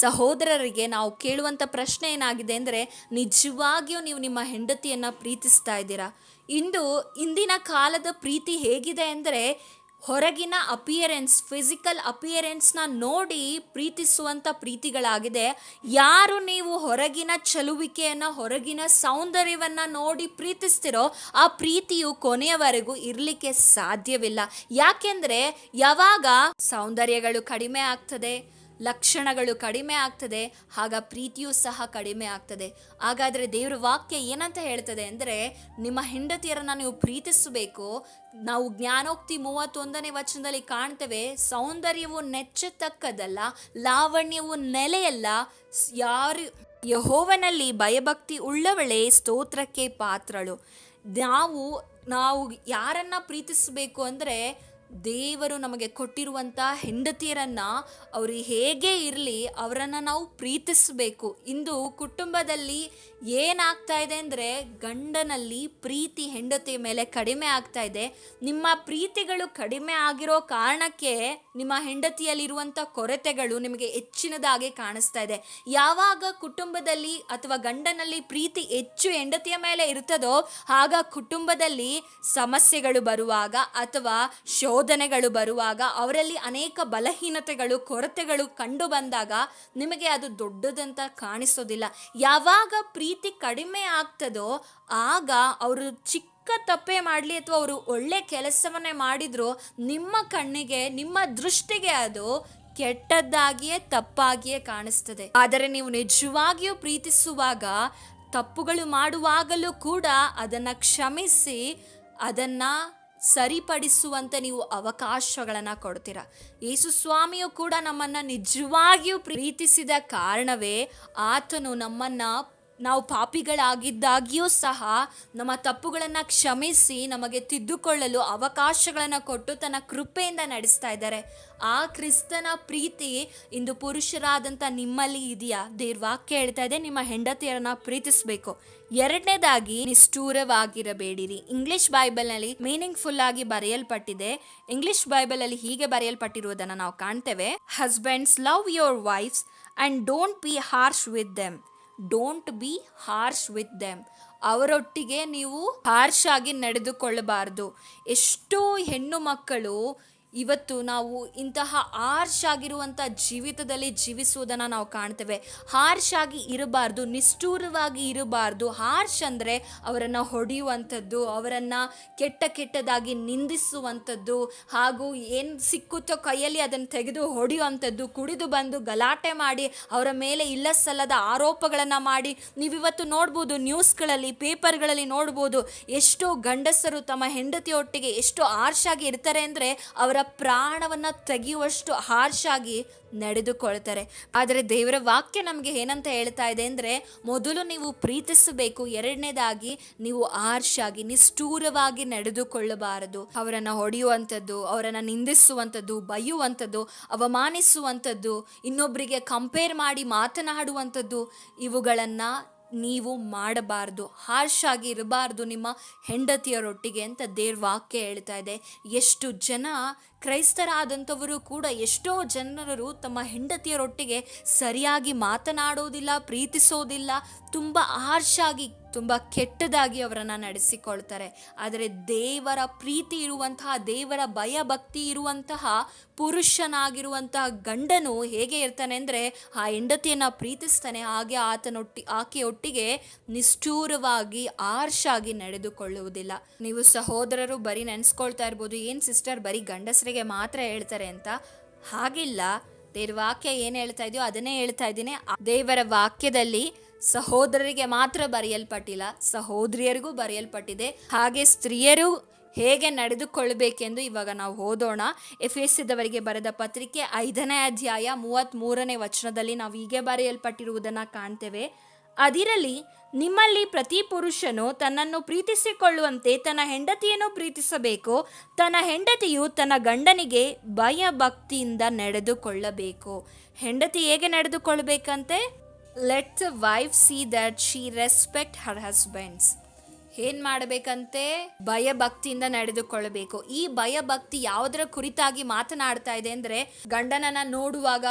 ಸಹೋದರರಿಗೆ ನಾವು ಕೇಳುವಂಥ ಪ್ರಶ್ನೆ ಏನಾಗಿದೆ ಅಂದರೆ, ನಿಜವಾಗಿಯೂ ನೀವು ನಿಮ್ಮ ಹೆಂಡತಿಯನ್ನು ಪ್ರೀತಿಸ್ತಾ ಇದ್ದೀರಾ? ಇಂದು, ಇಂದಿನ ಕಾಲದ ಪ್ರೀತಿ ಹೇಗಿದೆ ಅಂದರೆ ಹೊರಗಿನ ಅಪಿಯರೆನ್ಸ್ ಫಿಸಿಕಲ್ ಅಪಿಯರೆನ್ಸ್ನ ನೋಡಿ ಪ್ರೀತಿಸುವಂಥ ಪ್ರೀತಿಗಳಾಗಿದೆ. ಯಾರು ನೀವು ಹೊರಗಿನ ಚಲುವಿಕೆಯನ್ನು, ಹೊರಗಿನ ಸೌಂದರ್ಯವನ್ನು ನೋಡಿ ಪ್ರೀತಿಸ್ತಿರೋ ಆ ಪ್ರೀತಿಯು ಕೊನೆಯವರೆಗೂ ಇರಲಿಕ್ಕೆ ಸಾಧ್ಯವಿಲ್ಲ. ಯಾಕೆಂದರೆ ಯಾವಾಗ ಸೌಂದರ್ಯಗಳು ಕಡಿಮೆ ಆಗ್ತದೆ ಲಕ್ಷಣಗಳು ಕಡಿಮೆ ಆಗ್ತದೆ, ಆಗ ಪ್ರೀತಿಯೂ ಸಹ ಕಡಿಮೆ ಆಗ್ತದೆ. ಹಾಗಾದರೆ ದೇವರ ವಾಕ್ಯ ಏನಂತ ಹೇಳ್ತದೆ ಅಂದರೆ, ನಿಮ್ಮ ಹೆಂಡತಿಯರನ್ನು ನೀವು ಪ್ರೀತಿಸಬೇಕು. ನಾವು ಜ್ಞಾನೋಕ್ತಿ ಮೂವತ್ತೊಂದನೇ ವಚನದಲ್ಲಿ ಕಾಣ್ತೇವೆ, ಸೌಂದರ್ಯವು ನೆಚ್ಚತಕ್ಕದಲ್ಲ ಲಾವಣ್ಯವು ನೆಲೆಯಲ್ಲ. ಯಾರು ಯಹೋವನಲ್ಲಿ ಭಯಭಕ್ತಿ ಉಳ್ಳವಳೆ ಸ್ತೋತ್ರಕ್ಕೆ ಪಾತ್ರಳು. ನಾವು ನಾವು ಯಾರನ್ನ ಪ್ರೀತಿಸಬೇಕು ಅಂದರೆ ದೇವರು ನಮಗೆ ಕೊಟ್ಟಿರುವಂಥ ಹೆಂಡತಿಯರನ್ನು ಅವರು ಹೇಗೆ ಇರಲಿ ಅವರನ್ನು ನಾವು ಪ್ರೀತಿಸಬೇಕು. ಇಂದು ಕುಟುಂಬದಲ್ಲಿ ಏನಾಗ್ತಾ ಇದೆ ಅಂದರೆ ಗಂಡನಲ್ಲಿ ಪ್ರೀತಿ ಹೆಂಡತಿಯ ಮೇಲೆ ಕಡಿಮೆ ಆಗ್ತಾ ಇದೆ. ನಿಮ್ಮ ಪ್ರೀತಿಗಳು ಕಡಿಮೆ ಆಗಿರೋ ಕಾರಣಕ್ಕೆ ನಿಮ್ಮ ಹೆಂಡತಿಯಲ್ಲಿರುವಂಥ ಕೊರತೆಗಳು ನಿಮಗೆ ಹೆಚ್ಚಿನದಾಗಿ ಕಾಣಿಸ್ತಾ ಇದೆ. ಯಾವಾಗ ಕುಟುಂಬದಲ್ಲಿ ಅಥವಾ ಗಂಡನಲ್ಲಿ ಪ್ರೀತಿ ಹೆಚ್ಚು ಹೆಂಡತಿಯ ಮೇಲೆ ಇರ್ತದೋ ಆಗ ಕುಟುಂಬದಲ್ಲಿ ಸಮಸ್ಯೆಗಳು ಬರುವಾಗ ಅಥವಾ ಶೋಧನೆಗಳು ಬರುವಾಗ ಅವರಲ್ಲಿ ಅನೇಕ ಬಲಹೀನತೆಗಳು, ಕೊರತೆಗಳು ಕಂಡು ಬಂದಾಗ ನಿಮಗೆ ಅದು ದೊಡ್ಡದಂತ ಕಾಣಿಸೋದಿಲ್ಲ. ಯಾವಾಗ ಪ್ರೀತಿ ಕಡಿಮೆ ಆಗ್ತದೋ, ಆಗ ಅವರು ಚಿಕ್ಕ ತಪ್ಪೇ ಮಾಡಲಿ ಅಥವಾ ಅವರು ಒಳ್ಳೆ ಕೆಲಸವನ್ನೇ ಮಾಡಿದ್ರು ನಿಮ್ಮ ಕಣ್ಣಿಗೆ, ನಿಮ್ಮ ದೃಷ್ಟಿಗೆ ಅದು ಕೆಟ್ಟದ್ದಾಗಿಯೇ, ತಪ್ಪಾಗಿಯೇ ಕಾಣಿಸ್ತದೆ. ಆದರೆ ನೀವು ನಿಜವಾಗಿಯೂ ಪ್ರೀತಿಸುವಾಗ ತಪ್ಪುಗಳು ಮಾಡುವಾಗಲೂ ಕೂಡ ಅದನ್ನು ಕ್ಷಮಿಸಿ, ಅದನ್ನು ಸರಿಪಡಿಸುವಂತೆ ನೀವು ಅವಕಾಶಗಳನ್ನು ಕೊಡ್ತೀರಾ. ಯೇಸು ಸ್ವಾಮಿಯು ಕೂಡ ನಮ್ಮನ್ನು ನಿಜವಾಗಿಯೂ ಪ್ರೀತಿಸಿದ ಕಾರಣವೇ ಆತನು ನಮ್ಮನ್ನು ನಾವು ಪಾಪಿಗಳಾಗಿದ್ದಾಗಿಯೂ ಸಹ ನಮ್ಮ ತಪ್ಪುಗಳನ್ನು ಕ್ಷಮಿಸಿ ನಮಗೆ ತಿದ್ದುಕೊಳ್ಳಲು ಅವಕಾಶಗಳನ್ನು ಕೊಟ್ಟು ತನ್ನ ಕೃಪೆಯಿಂದ ನಡೆಸ್ತಾ ಇದ್ದಾರೆ. ಆ ಕ್ರಿಸ್ತನ ಪ್ರೀತಿ ಇಂದು ಪುರುಷರಾದಂಥ ನಿಮ್ಮಲ್ಲಿ ಇದೆಯಾ? ದೇವ್ರ ವಾಕ್ಯ ಹೇಳ್ತಾ ಇದೆ ನಿಮ್ಮ ಹೆಂಡತಿಯರನ್ನ ಪ್ರೀತಿಸಬೇಕು. ಎರಡನೇದಾಗಿ, ನಿಷ್ಠೂರವಾಗಿರಬೇಡಿರಿ. ಇಂಗ್ಲಿಷ್ ಬೈಬಲ್ನಲ್ಲಿ ಮೀನಿಂಗ್ಫುಲ್ ಆಗಿ ಬರೆಯಲ್ಪಟ್ಟಿದೆ. ಇಂಗ್ಲಿಷ್ ಬೈಬಲಲ್ಲಿ ಹೀಗೆ ಬರೆಯಲ್ಪಟ್ಟಿರುವುದನ್ನು ನಾವು ಕಾಣ್ತೇವೆ. Husbands love your wives and don't be harsh with them don't be harsh with them ಅವರೊಟ್ಟಿಗೆ ನೀವು ಹಾರ್ಶ್ ಆಗಿ ನಡೆದುಕೊಳ್ಳಬಾರ್ದು. ಎಷ್ಟೋ ಹೆಣ್ಣು ಮಕ್ಕಳು ಇವತ್ತು ನಾವು ಇಂತಹ ಹಾರ್ಶ್ ಆಗಿರುವಂಥ ಜೀವಿತದಲ್ಲಿ ಜೀವಿಸುವುದನ್ನು ನಾವು ಕಾಣ್ತೇವೆ. ಹಾರ್ಶ್ ಆಗಿ ಇರಬಾರ್ದು, ನಿಷ್ಠೂರವಾಗಿ ಇರಬಾರ್ದು. ಹಾರ್ಶ್ ಅಂದರೆ ಅವರನ್ನು ಹೊಡೆಯುವಂಥದ್ದು, ಅವರನ್ನು ಕೆಟ್ಟ ಕೆಟ್ಟದಾಗಿ ನಿಂದಿಸುವಂಥದ್ದು, ಹಾಗೂ ಏನು ಸಿಕ್ಕುತ್ತೋ ಕೈಯಲ್ಲಿ ಅದನ್ನು ತೆಗೆದು ಹೊಡೆಯುವಂಥದ್ದು, ಕುಡಿದು ಬಂದು ಗಲಾಟೆ ಮಾಡಿ, ಅವರ ಮೇಲೆ ಇಲ್ಲ ಸಲ್ಲದ ಆರೋಪಗಳನ್ನು ಮಾಡಿ, ನೀವಿವತ್ತು ನೋಡ್ಬೋದು ನ್ಯೂಸ್ಗಳಲ್ಲಿ ಪೇಪರ್ಗಳಲ್ಲಿ ನೋಡ್ಬೋದು, ಎಷ್ಟೋ ಗಂಡಸರು ತಮ್ಮ ಹೆಂಡತಿಯೊಟ್ಟಿಗೆ ಎಷ್ಟು ಹಾರ್ಶ್ ಆಗಿ ಇರ್ತಾರೆ ಅಂದರೆ ಅವರ ಪ್ರಾಣವನ್ನು ತೆಗೆಯುವಷ್ಟು ಹಾರ್ಶ್ ಆಗಿ ನಡೆದುಕೊಳ್ತಾರೆ. ಆದರೆ ದೇವರ ವಾಕ್ಯ ನಮಗೆ ಏನಂತ ಹೇಳ್ತಾ ಇದೆ ಅಂದರೆ, ಮೊದಲು ನೀವು ಪ್ರೀತಿಸಬೇಕು, ಎರಡನೇದಾಗಿ ನೀವು ಆರ್ಷಾಗಿ ನಿಷ್ಠೂರವಾಗಿ ನಡೆದುಕೊಳ್ಳಬಾರದು. ಅವರನ್ನು ಹೊಡೆಯುವಂಥದ್ದು, ಅವರನ್ನು ನಿಂದಿಸುವಂಥದ್ದು ಬೈಯುವಂಥದ್ದು ಅವಮಾನಿಸುವಂಥದ್ದು ಇನ್ನೊಬ್ಬರಿಗೆ ಕಂಪೇರ್ ಮಾಡಿ ಮಾತನಾಡುವಂಥದ್ದು, ಇವುಗಳನ್ನು ನೀವು ಮಾಡಬಾರ್ದು ಹಾರ್ಶ್ ಆಗಿ ಇರಬಾರ್ದು ನಿಮ್ಮ ಹೆಂಡತಿಯರೊಟ್ಟಿಗೆ ಅಂತ ದೇವ್ರ ವಾಕ್ಯ ಹೇಳ್ತಾ ಇದೆ. ಎಷ್ಟು ಜನ ಕ್ರೈಸ್ತರಾದಂಥವರು ಕೂಡ ಎಷ್ಟೋ ಜನರು ತಮ್ಮ ಹೆಂಡತಿಯರೊಟ್ಟಿಗೆ ಸರಿಯಾಗಿ ಮಾತನಾಡೋದಿಲ್ಲ, ಪ್ರೀತಿಸೋದಿಲ್ಲ, ತುಂಬ ಆರ್ಷಾಗಿ, ತುಂಬ ಕೆಟ್ಟದಾಗಿ ಅವರನ್ನು ನಡೆಸಿಕೊಳ್ತಾರೆ. ಆದರೆ ದೇವರ ಪ್ರೀತಿ ಇರುವಂತಹ, ದೇವರ ಭಯ ಭಕ್ತಿ ಇರುವಂತಹ, ಪುರುಷನಾಗಿರುವಂತಹ ಗಂಡನು ಹೇಗೆ ಇರ್ತಾನೆ ಅಂದರೆ ಆ ಹೆಂಡತಿಯನ್ನು ಪ್ರೀತಿಸ್ತಾನೆ. ಹಾಗೆ ಆತನೊಟ್ಟಿ, ಆಕೆಯೊಟ್ಟಿಗೆ ನಿಷ್ಠೂರವಾಗಿ, ಆರ್ಷಾಗಿ ನಡೆದುಕೊಳ್ಳುವುದಿಲ್ಲ. ನೀವು ಸಹೋದರರು ಬರೀ ನೆನೆಸ್ಕೊಳ್ತಾ ಇರ್ಬೋದು. ಏನು ಸಿಸ್ಟರ್ ಬರೀ ಗಂಡಸರಿಗೆ ಮಾತ್ರ ಹೇಳ್ತಾರೆ ಅಂತ. ಹಾಗಿಲ್ಲ, ದೇವ್ರ ವಾಕ್ಯ ಏನು ಹೇಳ್ತಾ ಇದೆಯೋ ಅದನ್ನೇ ಹೇಳ್ತಾ ಇದ್ದೀನಿ. ದೇವರ ವಾಕ್ಯದಲ್ಲಿ ಸಹೋದರರಿಗೆ ಮಾತ್ರ ಬರೆಯಲ್ಪಟ್ಟಿಲ್ಲ, ಸಹೋದರಿಯರಿಗೂ ಬರೆಯಲ್ಪಟ್ಟಿದೆ. ಹಾಗೆ ಸ್ತ್ರೀಯರು ಹೇಗೆ ನಡೆದುಕೊಳ್ಬೇಕೆಂದು ಇವಾಗ ನಾವು ಓದೋಣ. ಎಫ್ ಎಸ್ ಸಿದವರಿಗೆ ಬರೆದ ಪತ್ರಿಕೆ ಐದನೇ ಅಧ್ಯಾಯ ಮೂವತ್ತ್ಮೂರನೇ ವಚನದಲ್ಲಿ ನಾವು ಹೀಗೆ ಬರೆಯಲ್ಪಟ್ಟಿರುವುದನ್ನು ಕಾಣ್ತೇವೆ. ಅದಿರಲಿ ನಿಮ್ಮಲ್ಲಿ ಪ್ರತಿ ಪುರುಷನು ತನ್ನನ್ನು ಪ್ರೀತಿಸಿಕೊಳ್ಳುವಂತೆ ತನ್ನ ಹೆಂಡತಿಯನ್ನು ಪ್ರೀತಿಸಬೇಕು. ತನ್ನ ಹೆಂಡತಿಯು ತನ್ನ ಗಂಡನಿಗೆ ಭಯ ಭಕ್ತಿಯಿಂದ ನಡೆದುಕೊಳ್ಳಬೇಕು. ಹೆಂಡತಿ ಹೇಗೆ ನಡೆದುಕೊಳ್ಬೇಕಂತೆ let wife see that she respect her husbands ಏನ್ ಮಾಡಬೇಕಂತೆ? ಭಯ ಭಕ್ತಿಯಿಂದ ನಡೆದುಕೊಳ್ಳಬೇಕು. ಈ ಭಯ ಭಕ್ತಿ ಯಾವುದರ ಕುರಿತಾಗಿ ಮಾತನಾಡ್ತಾ ಇದೆ ಅಂದ್ರೆ ಗಂಡನನ್ನ ನೋಡುವಾಗ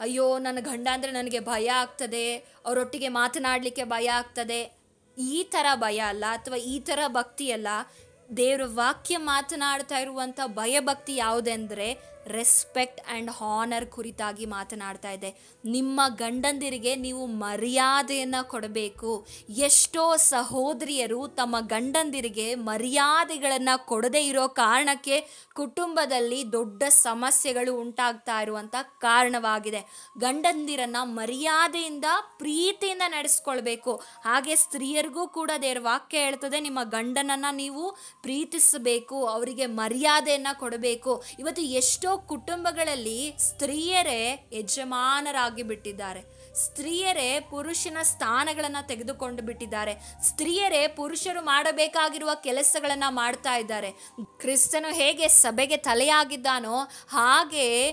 ಅಯ್ಯೋ, ನನ್ನ ಗಂಡ ಅಂದರೆ ನನಗೆ ಭಯ ಆಗ್ತದೆ. ಅವರೊಟ್ಟಿಗೆ ಮಾತನಾಡಲಿಕ್ಕೆ ಭಯ ಆಗ್ತದೆ. ಈ ಥರ ಭಯ ಅಲ್ಲ, ಅಥವಾ ಈ ಥರ ಭಕ್ತಿ ಅಲ್ಲ. ದೇವರ ವಾಕ್ಯ ಮಾತನಾಡ್ತಾ ಇರುವಂಥ ಭಯಭಕ್ತಿ ಯಾವುದೆಂದರೆ ರೆಸ್ಪೆಕ್ಟ್ ಆ್ಯಂಡ್ ಹಾನರ್ ಕುರಿತಾಗಿ ಮಾತನಾಡ್ತಾ ಇದೆ. ನಿಮ್ಮ ಗಂಡಂದಿರಿಗೆ ನೀವು ಮರ್ಯಾದೆಯನ್ನು ಕೊಡಬೇಕು. ಎಷ್ಟೋ ಸಹೋದರಿಯರು ತಮ್ಮ ಗಂಡಂದಿರಿಗೆ ಮರ್ಯಾದೆಗಳನ್ನು ಕೊಡದೇ ಇರೋ ಕಾರಣಕ್ಕೆ ಕುಟುಂಬದಲ್ಲಿ ದೊಡ್ಡ ಸಮಸ್ಯೆಗಳು ಉಂಟಾಗ್ತಾ ಇರುವಂಥ ಕಾರಣವಾಗಿದೆ. ಗಂಡಂದಿರನ್ನು ಮರ್ಯಾದೆಯಿಂದ ಪ್ರೀತಿಯಿಂದ ನಡೆಸ್ಕೊಳ್ಬೇಕು. ಹಾಗೆ ಸ್ತ್ರೀಯರಿಗೂ ಕೂಡ ದೇವ್ರ ವಾಕ್ಯ ಹೇಳ್ತದೆ, ನಿಮ್ಮ ಗಂಡನನ್ನು ನೀವು ಪ್ರೀತಿಸಬೇಕು, ಅವರಿಗೆ ಮರ್ಯಾದೆಯನ್ನು ಕೊಡಬೇಕು. ಇವತ್ತು ಎಷ್ಟೋ ಕುಟುಂಬಗಳಲ್ಲಿ ಸ್ತ್ರೀಯರೇ ಯಜಮಾನರಾಗಿ ಬಿಟ್ಟಿದ್ದಾರೆ. ಸ್ತ್ರೀಯರೇ ಪುರುಷನ ಸ್ಥಾನಗಳನ್ನು ತೆಗೆದುಕೊಂಡು ಬಿಟ್ಟಿದ್ದಾರೆ. ಸ್ತ್ರೀಯರೇ ಪುರುಷರು ಮಾಡಬೇಕಾಗಿರುವ ಕೆಲಸಗಳನ್ನು ಮಾಡ್ತಾ ಇದ್ದಾರೆ. ಕ್ರಿಸ್ತನು ಹೇಗೆ ಸಭೆಗೆ ತಲೆಯಾಗಿದ್ದಾನೋ ಹಾಗೆ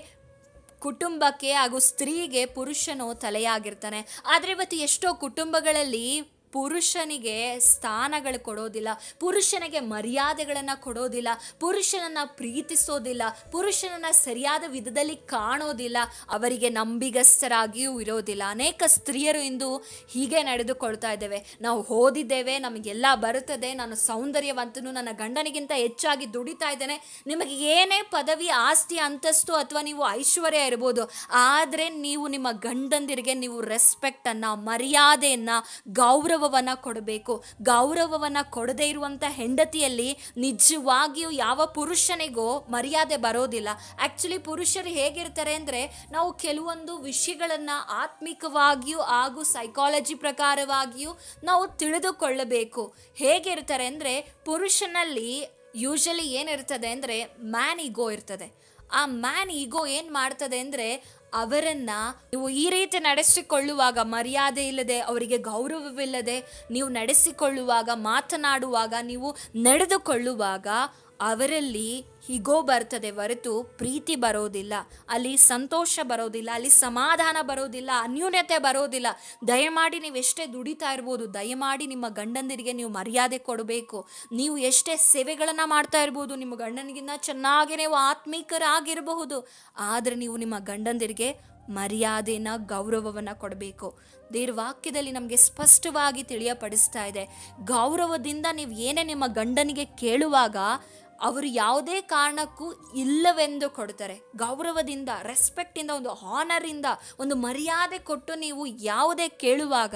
ಕುಟುಂಬಕ್ಕೆ ಹಾಗೂ ಸ್ತ್ರೀಗೆ ಪುರುಷನು ತಲೆಯಾಗಿರ್ತಾನೆ. ಆದರೆ ಇವತ್ತು ಎಷ್ಟೋ ಕುಟುಂಬಗಳಲ್ಲಿ ಪುರುಷನಿಗೆ ಸ್ಥಾನಗಳು ಕೊಡೋದಿಲ್ಲ, ಪುರುಷನಿಗೆ ಮರ್ಯಾದೆಗಳನ್ನು ಕೊಡೋದಿಲ್ಲ, ಪುರುಷನನ್ನು ಪ್ರೀತಿಸೋದಿಲ್ಲ, ಪುರುಷನನ್ನು ಸರಿಯಾದ ವಿಧದಲ್ಲಿ ಕಾಣೋದಿಲ್ಲ, ಅವರಿಗೆ ನಂಬಿಗಸ್ತರಾಗಿಯೂ ಇರೋದಿಲ್ಲ. ಅನೇಕ ಸ್ತ್ರೀಯರು ಇಂದು ಹೀಗೆ ನಡೆದುಕೊಳ್ತಾ ಇದ್ದೇವೆ. ನಾವು ಓದಿದ್ದೇವೆ, ನಮಗೆಲ್ಲ ಬರುತ್ತದೆ, ನಾನು ಸೌಂದರ್ಯವಂತನು, ನನ್ನ ಗಂಡನಿಗಿಂತ ಹೆಚ್ಚಾಗಿ ದುಡಿತಾ ಇದ್ದೇನೆ. ನಿಮಗೆ ಏನೇ ಪದವಿ, ಆಸ್ತಿ, ಅಂತಸ್ತು ಅಥವಾ ನೀವು ಐಶ್ವರ್ಯ ಇರ್ಬೋದು, ಆದರೆ ನೀವು ನಿಮ್ಮ ಗಂಡಂದಿರಿಗೆ ನೀವು ರೆಸ್ಪೆಕ್ಟನ್ನು ಮರ್ಯಾದೆಯನ್ನು ಗೌರವವನ್ನು ಕೊಡಬೇಕು. ಗೌರವವನ್ನು ಕೊಡದೇ ಇರುವಂಥ ಹೆಂಡತಿಯಲ್ಲಿ ನಿಜವಾಗಿಯೂ ಯಾವ ಪುರುಷನಿಗೂ ಮರ್ಯಾದೆ ಬರೋದಿಲ್ಲ. ಆ್ಯಕ್ಚುಲಿ ಪುರುಷರು ಹೇಗಿರ್ತಾರೆ ಅಂದರೆ ನಾವು ಕೆಲವೊಂದು ವಿಷಯಗಳನ್ನು ಆತ್ಮಿಕವಾಗಿಯೂ ಹಾಗೂ ಸೈಕಾಲಜಿ ಪ್ರಕಾರವಾಗಿಯೂ ನಾವು ತಿಳಿದುಕೊಳ್ಳಬೇಕು. ಹೇಗಿರ್ತಾರೆ ಅಂದರೆ ಪುರುಷನಲ್ಲಿ ಯೂಶಲಿ ಏನಿರ್ತದೆ ಅಂದರೆ ಮ್ಯಾನ್ ಈಗೋ ಇರ್ತದೆ. ಆ ಮ್ಯಾನ್ ಈಗೋ ಏನು ಮಾಡ್ತದೆ ಅಂದರೆ ಅವರನ್ನ ನೀವು ಈ ರೀತಿ ನಡೆಸಿಕೊಳ್ಳುವಾಗ ಮರ್ಯಾದೆ ಇಲ್ಲದೆ ಅವರಿಗೆ ಗೌರವವಿಲ್ಲದೆ ನೀವು ನಡೆಸಿಕೊಳ್ಳುವಾಗ ಮಾತನಾಡುವಾಗ ನೀವು ನಡೆದುಕೊಳ್ಳುವಾಗ ಅವರಲ್ಲಿ ಹಿಗೋ ಬರ್ತದೆ ಹೊರತು ಪ್ರೀತಿ ಬರೋದಿಲ್ಲ. ಅಲ್ಲಿ ಸಂತೋಷ ಬರೋದಿಲ್ಲ, ಅಲ್ಲಿ ಸಮಾಧಾನ ಬರೋದಿಲ್ಲ, ಅನ್ಯೂನ್ಯತೆ ಬರೋದಿಲ್ಲ. ದಯಮಾಡಿ ನೀವು ಎಷ್ಟೇ ದುಡಿತಾ ಇರ್ಬೋದು, ದಯಮಾಡಿ ನಿಮ್ಮ ಗಂಡಂದಿರಿಗೆ ನೀವು ಮರ್ಯಾದೆ ಕೊಡಬೇಕು. ನೀವು ಎಷ್ಟೇ ಸೇವೆಗಳನ್ನು ಮಾಡ್ತಾ ಇರ್ಬೋದು, ನಿಮ್ಮ ಗಂಡನಿಗಿನ್ನ ಚೆನ್ನಾಗಿ ನೀವು ಆತ್ಮೀಕರಾಗಿರಬಹುದು. ಆದರೆ ನೀವು ನಿಮ್ಮ ಗಂಡಂದಿರಿಗೆ ಮರ್ಯಾದೆನ, ಗೌರವವನ್ನು ಕೊಡಬೇಕು. ದೇವ್ರ ವಾಕ್ಯದಲ್ಲಿ ನಮಗೆ ಸ್ಪಷ್ಟವಾಗಿ ತಿಳಿಯಪಡಿಸ್ತಾ ಇದೆ. ಗೌರವದಿಂದ ನೀವು ಏನೇ ನಿಮ್ಮ ಗಂಡನಿಗೆ ಕೇಳುವಾಗ ಅವರು ಯಾವುದೇ ಕಾರಣಕ್ಕೂ ಇಲ್ಲವೆಂದು ಕೊಡ್ತಾರೆ ಗೌರವದಿಂದ ರೆಸ್ಪೆಕ್ಟಿಂದ ಒಂದು ಹಾನರಿಂದ ಒಂದು ಮರ್ಯಾದೆ ಕೊಟ್ಟು ನೀವು ಯಾವುದೇ ಕೇಳುವಾಗ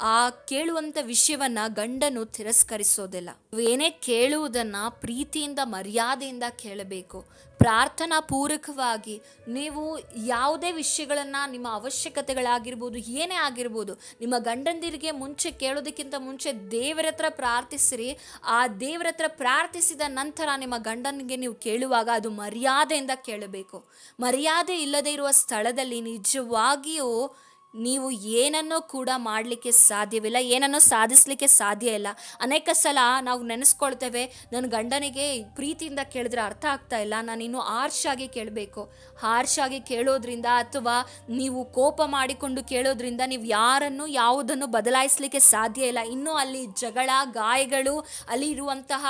ಆ ಕೇಳುವಂಥ ವಿಷಯವನ್ನು ಗಂಡನು ತಿರಸ್ಕರಿಸೋದಿಲ್ಲ. ಏನೇ ಕೇಳುವುದನ್ನು ಪ್ರೀತಿಯಿಂದ, ಮರ್ಯಾದೆಯಿಂದ ಕೇಳಬೇಕು. ಪ್ರಾರ್ಥನಾ ಪೂರಕವಾಗಿ ನೀವು ಯಾವುದೇ ವಿಷಯಗಳನ್ನು ನಿಮ್ಮ ಅವಶ್ಯಕತೆಗಳಾಗಿರ್ಬೋದು, ಏನೇ ಆಗಿರ್ಬೋದು, ನಿಮ್ಮ ಗಂಡಂದಿರಿಗೆ ಮುಂಚೆ ಕೇಳೋದಕ್ಕಿಂತ ಮುಂಚೆ ದೇವರ ಹತ್ರ ಪ್ರಾರ್ಥಿಸಿರಿ. ಆ ದೇವರ ಹತ್ರ ಪ್ರಾರ್ಥಿಸಿದ ನಂತರ ನಿಮ್ಮ ಗಂಡನಿಗೆ ನೀವು ಕೇಳುವಾಗ ಅದು ಮರ್ಯಾದೆಯಿಂದ ಕೇಳಬೇಕು. ಮರ್ಯಾದೆ ಇಲ್ಲದೆ ಇರುವ ಸ್ಥಳದಲ್ಲಿ ನಿಜವಾಗಿಯೂ ನೀವು ಏನನ್ನೂ ಕೂಡ ಮಾಡಲಿಕ್ಕೆ ಸಾಧ್ಯವಿಲ್ಲ, ಏನನ್ನೂ ಸಾಧಿಸಲಿಕ್ಕೆ ಸಾಧ್ಯ ಇಲ್ಲ. ಅನೇಕ ಸಲ ನಾವು ನೆನೆಸ್ಕೊಳ್ತೇವೆ ನನ್ನ ಗಂಡನಿಗೆ ಪ್ರೀತಿಯಿಂದ ಕೇಳಿದ್ರೆ ಅರ್ಥ ಆಗ್ತಾ ಇಲ್ಲ, ನಾನು ಇನ್ನು ಆರ್ಷಾಗಿ ಕೇಳಬೇಕು. ಹಾರ್ಷಾಗಿ ಕೇಳೋದ್ರಿಂದ ಅಥವಾ ನೀವು ಕೋಪ ಮಾಡಿಕೊಂಡು ಕೇಳೋದ್ರಿಂದ ನೀವು ಯಾರನ್ನು, ಯಾವುದನ್ನು ಬದಲಾಯಿಸಲಿಕ್ಕೆ ಸಾಧ್ಯ ಇಲ್ಲ. ಇನ್ನೂ ಅಲ್ಲಿ ಜಗಳ, ಗಾಯಗಳು, ಅಲ್ಲಿ ಇರುವಂತಹ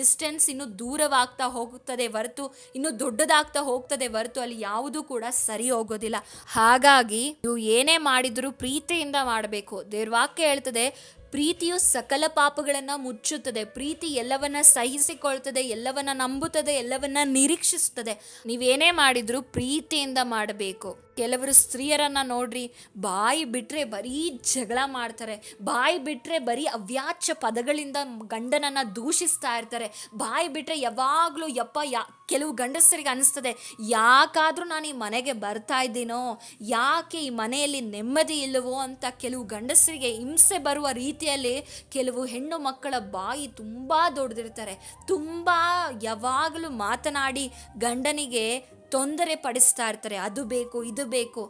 ಡಿಸ್ಟೆನ್ಸ್ ಇನ್ನು ದೂರವಾಗ್ತಾ ಹೋಗುತ್ತದೆ ಹೊರತು, ಇನ್ನು ದೊಡ್ಡದಾಗ್ತಾ ಹೋಗ್ತದೆ ಹೊರತು ಅಲ್ಲಿ ಯಾವುದೂ ಕೂಡ ಸರಿ ಹೋಗೋದಿಲ್ಲ. ಹಾಗಾಗಿ ನೀವು ಏನೇ ಮಾಡಿದರೂ ಪ್ರೀತಿಯಿಂದ ಮಾಡಬೇಕು. ದೇವ್ರ ವಾಕ್ಯ ಹೇಳ್ತದೆ, ಪ್ರೀತಿಯು ಸಕಲ ಪಾಪಗಳನ್ನು ಮುಚ್ಚುತ್ತದೆ. ಪ್ರೀತಿ ಎಲ್ಲವನ್ನ ಸಹಿಸಿಕೊಳ್ತದೆ, ಎಲ್ಲವನ್ನ ನಂಬುತ್ತದೆ, ಎಲ್ಲವನ್ನ ನಿರೀಕ್ಷಿಸುತ್ತದೆ. ನೀವೇನೇ ಮಾಡಿದರೂ ಪ್ರೀತಿಯಿಂದ ಮಾಡಬೇಕು. ಕೆಲವರು ಸ್ತ್ರೀಯರನ್ನು ನೋಡ್ರಿ, ಬಾಯಿ ಬಿಟ್ಟರೆ ಬರೀ ಜಗಳ ಮಾಡ್ತಾರೆ. ಬಾಯಿ ಬಿಟ್ಟರೆ ಬರೀ ಅವ್ಯಾಚ್ಯ ಪದಗಳಿಂದ ಗಂಡನನ್ನು ದೂಷಿಸ್ತಾ ಇರ್ತಾರೆ. ಬಾಯಿ ಬಿಟ್ಟರೆ ಯಾವಾಗಲೂ, ಯಪ್ಪ, ಯಾ, ಕೆಲವು ಗಂಡಸರಿಗೆ ಅನಿಸ್ತದೆ, ಯಾಕಾದರೂ ನಾನು ಈ ಮನೆಗೆ ಬರ್ತಾ ಇದ್ದೀನೋ, ಯಾಕೆ ಈ ಮನೆಯಲ್ಲಿ ನೆಮ್ಮದಿ ಇಲ್ಲವೋ ಅಂತ ಕೆಲವು ಗಂಡಸರಿಗೆ ಹಿಂಸೆ ಬರುವ ರೀತಿಯಲ್ಲಿ ಕೆಲವು ಹೆಣ್ಣು ಮಕ್ಕಳ ಬಾಯಿ ತುಂಬ ದೊಡ್ಡದಿರ್ತಾರೆ ತುಂಬ ಯಾವಾಗಲೂ ಮಾತನಾಡಿ ಗಂಡನಿಗೆ ತೊಂದರೆ ಪಡಿಸ್ತಾ ಇರ್ತಾರೆ, ಅದು ಬೇಕು, ಇದು ಬೇಕು.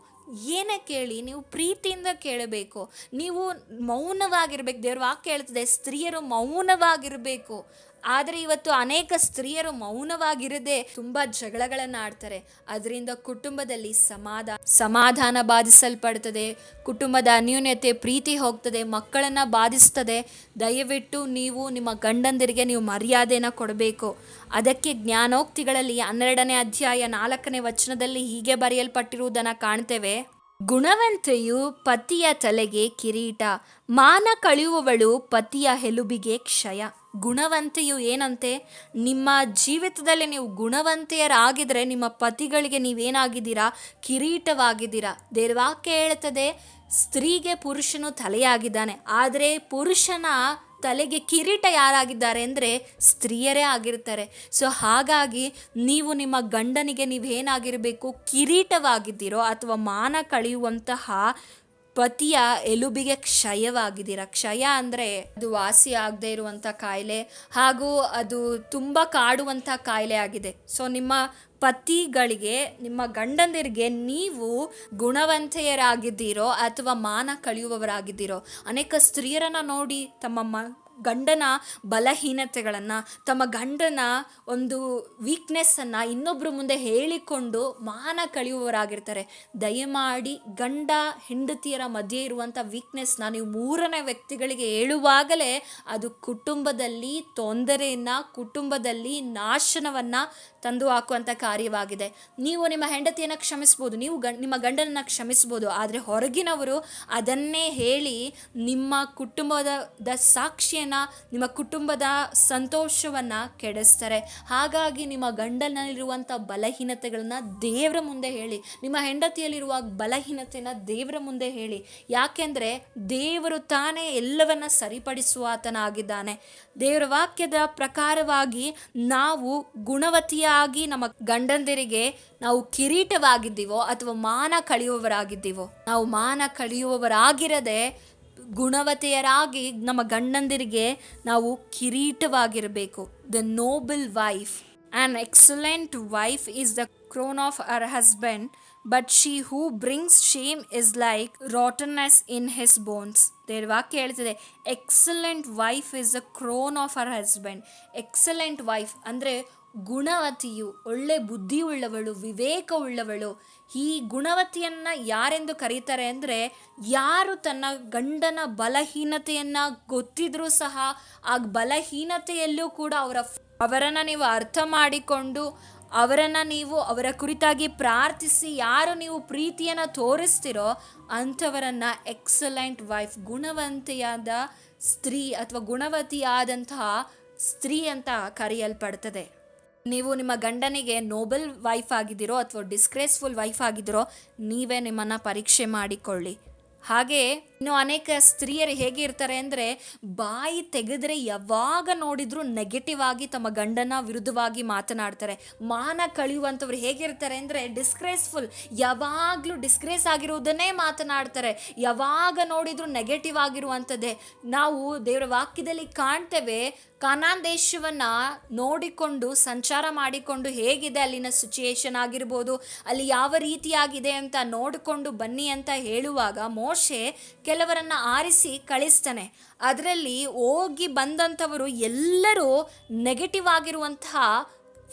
ಏನೇ ಕೇಳಿ, ನೀವು ಪ್ರೀತಿಯಿಂದ ಕೇಳಬೇಕು. ನೀವು ಮೌನವಾಗಿರ್ಬೇಕು. ದೇವ್ರ ವಾಕ್ಯ ಕೇಳ್ತದೆ, ಸ್ತ್ರೀಯರು ಮೌನವಾಗಿರಬೇಕು. ಆದರೆ ಇವತ್ತು ಅನೇಕ ಸ್ತ್ರೀಯರು ಮೌನವಾಗಿರದೆ ತುಂಬ ಜಗಳಗಳನ್ನು ಆಡ್ತಾರೆ. ಅದರಿಂದ ಕುಟುಂಬದಲ್ಲಿ ಸಮಾಧಾನ ಸಮಾಧಾನ ಬಾಧಿಸಲ್ಪಡ್ತದೆ. ಕುಟುಂಬದ ಅನ್ಯೂನ್ಯತೆ ಪ್ರೀತಿ ಹೋಗ್ತದೆ. ಮಕ್ಕಳನ್ನು ಬಾಧಿಸ್ತದೆ. ದಯವಿಟ್ಟು ನೀವು ನಿಮ್ಮ ಗಂಡಂದಿರಿಗೆ ನೀವು ಮರ್ಯಾದೆನ ಕೊಡಬೇಕು. ಅದಕ್ಕೆ ಜ್ಞಾನೋಕ್ತಿಗಳಲ್ಲಿ ಹನ್ನೆರಡನೇ ಅಧ್ಯಾಯ ನಾಲ್ಕನೇ ವಚನದಲ್ಲಿ ಹೀಗೆ ಬರೆಯಲ್ಪಟ್ಟಿರುವುದನ್ನು ಕಾಣ್ತೇವೆ. ಗುಣವಂತೆಯು ಪತಿಯ ತಲೆಗೆ ಕಿರೀಟ, ಮಾನ ಕಳೆಯುವವಳು ಪತಿಯ ಹೆಲುಬಿಗೆ ಕ್ಷಯ. ಗುಣವಂತೆಯು ಏನಂತೆ? ನಿಮ್ಮ ಜೀವಿತದಲ್ಲಿ ನೀವು ಗುಣವಂತೆಯರಾಗಿದ್ರೆ ನಿಮ್ಮ ಪತಿಗಳಿಗೆ ನೀವೇನಾಗಿದ್ದೀರಾ? ಕಿರೀಟವಾಗಿದ್ದೀರಾ? ದೇರ್ವಾಕ್ಯ ಹೇಳ್ತದೆ ಸ್ತ್ರೀಗೆ ಪುರುಷನು ತಲೆಯಾಗಿದ್ದಾನೆ. ಆದರೆ ಪುರುಷನ ತಲೆಗೆ ಕಿರೀಟ ಯಾರಾಗಿದ್ದಾರೆ ಅಂದರೆ ಸ್ತ್ರೀಯರೇ ಆಗಿರ್ತಾರೆ. ಸೊ ಹಾಗಾಗಿ ನೀವು ನಿಮ್ಮ ಗಂಡನಿಗೆ ನೀವೇನಾಗಿರಬೇಕು, ಕಿರೀಟವಾಗಿದ್ದೀರೋ ಅಥವಾ ಮಾನ ಕಳೆಯುವಂತಹ ಪತಿಯ ಎಲುಬಿಗೆ ಕ್ಷಯವಾಗಿದ್ದೀರ? ಕ್ಷಯ ಅಂದರೆ ಅದು ವಾಸಿ ಆಗದೆ ಇರುವಂಥ ಕಾಯಿಲೆ ಹಾಗೂ ಅದು ತುಂಬ ಕಾಡುವಂಥ ಕಾಯಿಲೆ ಆಗಿದೆ. ಸೊ ನಿಮ್ಮ ಪತಿಗಳಿಗೆ ನಿಮ್ಮ ಗಂಡಂದಿರಿಗೆ ನೀವು ಗುಣವಂತೆಯರಾಗಿದ್ದೀರೋ ಅಥವಾ ಮಾನ ಕಳೆಯುವವರಾಗಿದ್ದೀರೋ ಅನೇಕ ಸ್ತ್ರೀಯರನ್ನ ನೋಡಿ ತಮ್ಮ ಮ ಗಂಡನ ಬಲಹೀನತೆಗಳನ್ನು, ತಮ್ಮ ಗಂಡನ ಒಂದು ವೀಕ್ನೆಸ್ಸನ್ನು ಇನ್ನೊಬ್ಬರ ಮುಂದೆ ಹೇಳಿಕೊಂಡು ಮಾನ ಕಳೆಯುವವರಾಗಿರ್ತಾರೆ. ದಯಮಾಡಿ ಗಂಡ ಹೆಂಡತಿಯರ ಮಧ್ಯೆ ಇರುವಂಥ ವೀಕ್ನೆಸ್ನ ನೀವು ಮೂರನೇ ವ್ಯಕ್ತಿಗಳಿಗೆ ಹೇಳುವಾಗಲೇ ಅದು ಕುಟುಂಬದಲ್ಲಿ ತೊಂದರೆಯನ್ನು, ಕುಟುಂಬದಲ್ಲಿ ನಾಶನವನ್ನು ತಂದು ಹಾಕುವಂಥ ಕಾರ್ಯವಾಗಿದೆ. ನೀವು ನಿಮ್ಮ ಹೆಂಡತಿಯನ್ನು ಕ್ಷಮಿಸ್ಬೋದು, ನೀವು ಗಂ ನಿಮ್ಮ ಗಂಡನನ್ನು ಕ್ಷಮಿಸ್ಬೋದು, ಆದರೆ ಹೊರಗಿನವರು ಅದನ್ನೇ ಹೇಳಿ ನಿಮ್ಮ ಕುಟುಂಬದ, ದ ಸಾಕ್ಷಿಯನ್ನು ನಿಮ್ಮ ಕುಟುಂಬದ ಸಂತೋಷವನ್ನು ಕೆಡಿಸ್ತಾರೆ. ಹಾಗಾಗಿ ನಿಮ್ಮ ಗಂಡನಲ್ಲಿರುವಂಥ ಬಲಹೀನತೆಗಳನ್ನ ದೇವರ ಮುಂದೆ ಹೇಳಿ, ನಿಮ್ಮ ಹೆಂಡತಿಯಲ್ಲಿರುವ ಬಲಹೀನತೆನ ದೇವರ ಮುಂದೆ ಹೇಳಿ. ಯಾಕೆಂದರೆ ದೇವರು ತಾನೇ ಎಲ್ಲವನ್ನ ಸರಿಪಡಿಸುವ ಆತನಾಗಿದ್ದಾನೆ ದೇವರ ವಾಕ್ಯದ ಪ್ರಕಾರವಾಗಿ ನಾವು ಗುಣವತಿಯಾಗಿ ನಮ್ಮ ಗಂಡಂದಿರಿಗೆ ನಾವು ಕಿರೀಟವಾಗಿದ್ದೀವೋ ಅಥವಾ ಮಾನ ಕಳೆಯುವವರಾಗಿದ್ದೀವೋ, ನಾವು ಮಾನ ಕಳೆಯುವವರಾಗಿರದೆ ಗುಣವತೆಯರಾಗಿ ನಮ್ಮ ಗಂಡಂದಿರಿಗೆ ನಾವು ಕಿರೀಟವಾಗಿರಬೇಕು. The noble wife an excellent wife is the crown of our husband but she who brings shame is like rottenness in his bones there ವಾಕ್ಯ ಹೇಳ್ತಿದೆ excellent wife is the crown of our husband excellent wife ಅಂದರೆ ಗುಣವತಿಯು, ಒಳ್ಳೆ ಬುದ್ಧಿಯುಳ್ಳವಳು, ವಿವೇಕವುಳ್ಳವಳು, ಈ ಗುಣವತಿಯನ್ನ ಯಾರೆಂದು ಕರೀತಾರೆ ಅಂದರೆ ಯಾರು ತನ್ನ ಗಂಡನ ಬಲಹೀನತೆಯನ್ನು ಗೊತ್ತಿದ್ರೂ ಸಹ ಆ ಬಲಹೀನತೆಯಲ್ಲೂ ಕೂಡ ಅವರ ಅವರನ್ನು ನೀವು ಅರ್ಥ ಮಾಡಿಕೊಂಡು ಅವರನ್ನು ನೀವು ಅವರ ಕುರಿತಾಗಿ ಪ್ರಾರ್ಥಿಸಿ ಯಾರು ನೀವು ಪ್ರೀತಿಯನ್ನು ತೋರಿಸ್ತಿರೋ ಅಂಥವರನ್ನು ಎಕ್ಸಲೆಂಟ್ ವೈಫ್, ಗುಣವಂತೆಯಾದ ಸ್ತ್ರೀ ಅಥವಾ ಗುಣವತಿಯಾದಂತಹ ಸ್ತ್ರೀ ಅಂತ ಕರೆಯಲ್ಪಡ್ತದೆ. ನೀವು ನಿಮ್ಮ ಗಂಡನಿಗೆ ನೋಬಲ್ ವೈಫ್ ಆಗಿದ್ದೀರೋ ಅಥವಾ ಡಿಸ್ಗ್ರೇಸ್ಫುಲ್ ವೈಫ್ ಆಗಿದ್ದೀರೋ, ನೀವೇ ನಿಮ್ಮನ್ನು ಪರೀಕ್ಷೆ ಮಾಡಿಕೊಳ್ಳಿ. ಹಾಗೆ ಇನ್ನು ಅನೇಕ ಸ್ತ್ರೀಯರು ಹೇಗೆ ಇರ್ತಾರೆ ಅಂದರೆ ಬಾಯಿ ತೆಗೆದ್ರೆ ಯಾವಾಗ ನೋಡಿದ್ರು ನೆಗೆಟಿವ್ ಆಗಿ ತಮ್ಮ ಗಂಡನ ವಿರುದ್ಧವಾಗಿ ಮಾತನಾಡ್ತಾರೆ. ಮಾನ ಕಳೆಯುವಂಥವ್ರು ಹೇಗಿರ್ತಾರೆ ಅಂದರೆ ಡಿಸ್ಗ್ರೇಸ್ಫುಲ್ ಯಾವಾಗಲೂ ಡಿಸ್ಗ್ರೇಸ್ ಆಗಿರುವುದನ್ನೇ ಮಾತನಾಡ್ತಾರೆ. ಯಾವಾಗ ನೋಡಿದ್ರು ನೆಗೆಟಿವ್ ಆಗಿರುವಂಥದ್ದೇ ನಾವು ದೇವರ ವಾಕ್ಯದಲ್ಲಿ ಕಾಣ್ತೇವೆ ಕಾನಾನ್ ದೇಶವನ್ನು ನೋಡಿಕೊಂಡು, ಸಂಚಾರ ಮಾಡಿಕೊಂಡು ಹೇಗಿದೆ ಅಲ್ಲಿನ ಸಿಚುಯೇಷನ್ ಆಗಿರ್ಬೋದು, ಅಲ್ಲಿ ಯಾವ ರೀತಿಯಾಗಿದೆ ಅಂತ ನೋಡಿಕೊಂಡು ಬನ್ನಿ ಅಂತ ಹೇಳುವಾಗ ಮೋಶೆ ಕೆಲವರನ್ನು ಆರಿಸಿ ಕಳಿಸ್ತಾನೆ. ಅದರಲ್ಲಿ ಹೋಗಿ ಬಂದಂಥವರು ಎಲ್ಲರೂ ನೆಗೆಟಿವ್ ಆಗಿರುವಂತಹ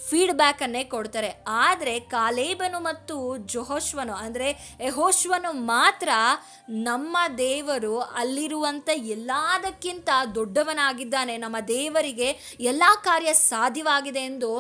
ಫೀಡ್ಬ್ಯಾಕನ್ನೇ ಕೊಡ್ತಾರೆ. ಆದರೆ ಕಾಲೇಬನು ಮತ್ತು ಜೊಹೋಶ್ವನು ಅಂದರೆ ಯಹೋಶ್ವನು ಮಾತ್ರ ನಮ್ಮ ದೇವರು ಅಲ್ಲಿರುವಂಥ ಎಲ್ಲದಕ್ಕಿಂತ ದೊಡ್ಡವನಾಗಿದ್ದಾನೆ. ನಮ್ಮ ದೇವರಿಗೆ ಎಲ್ಲ ಕಾರ್ಯ ಸಾಧ್ಯವಾಗಿದೆ ಎಂದು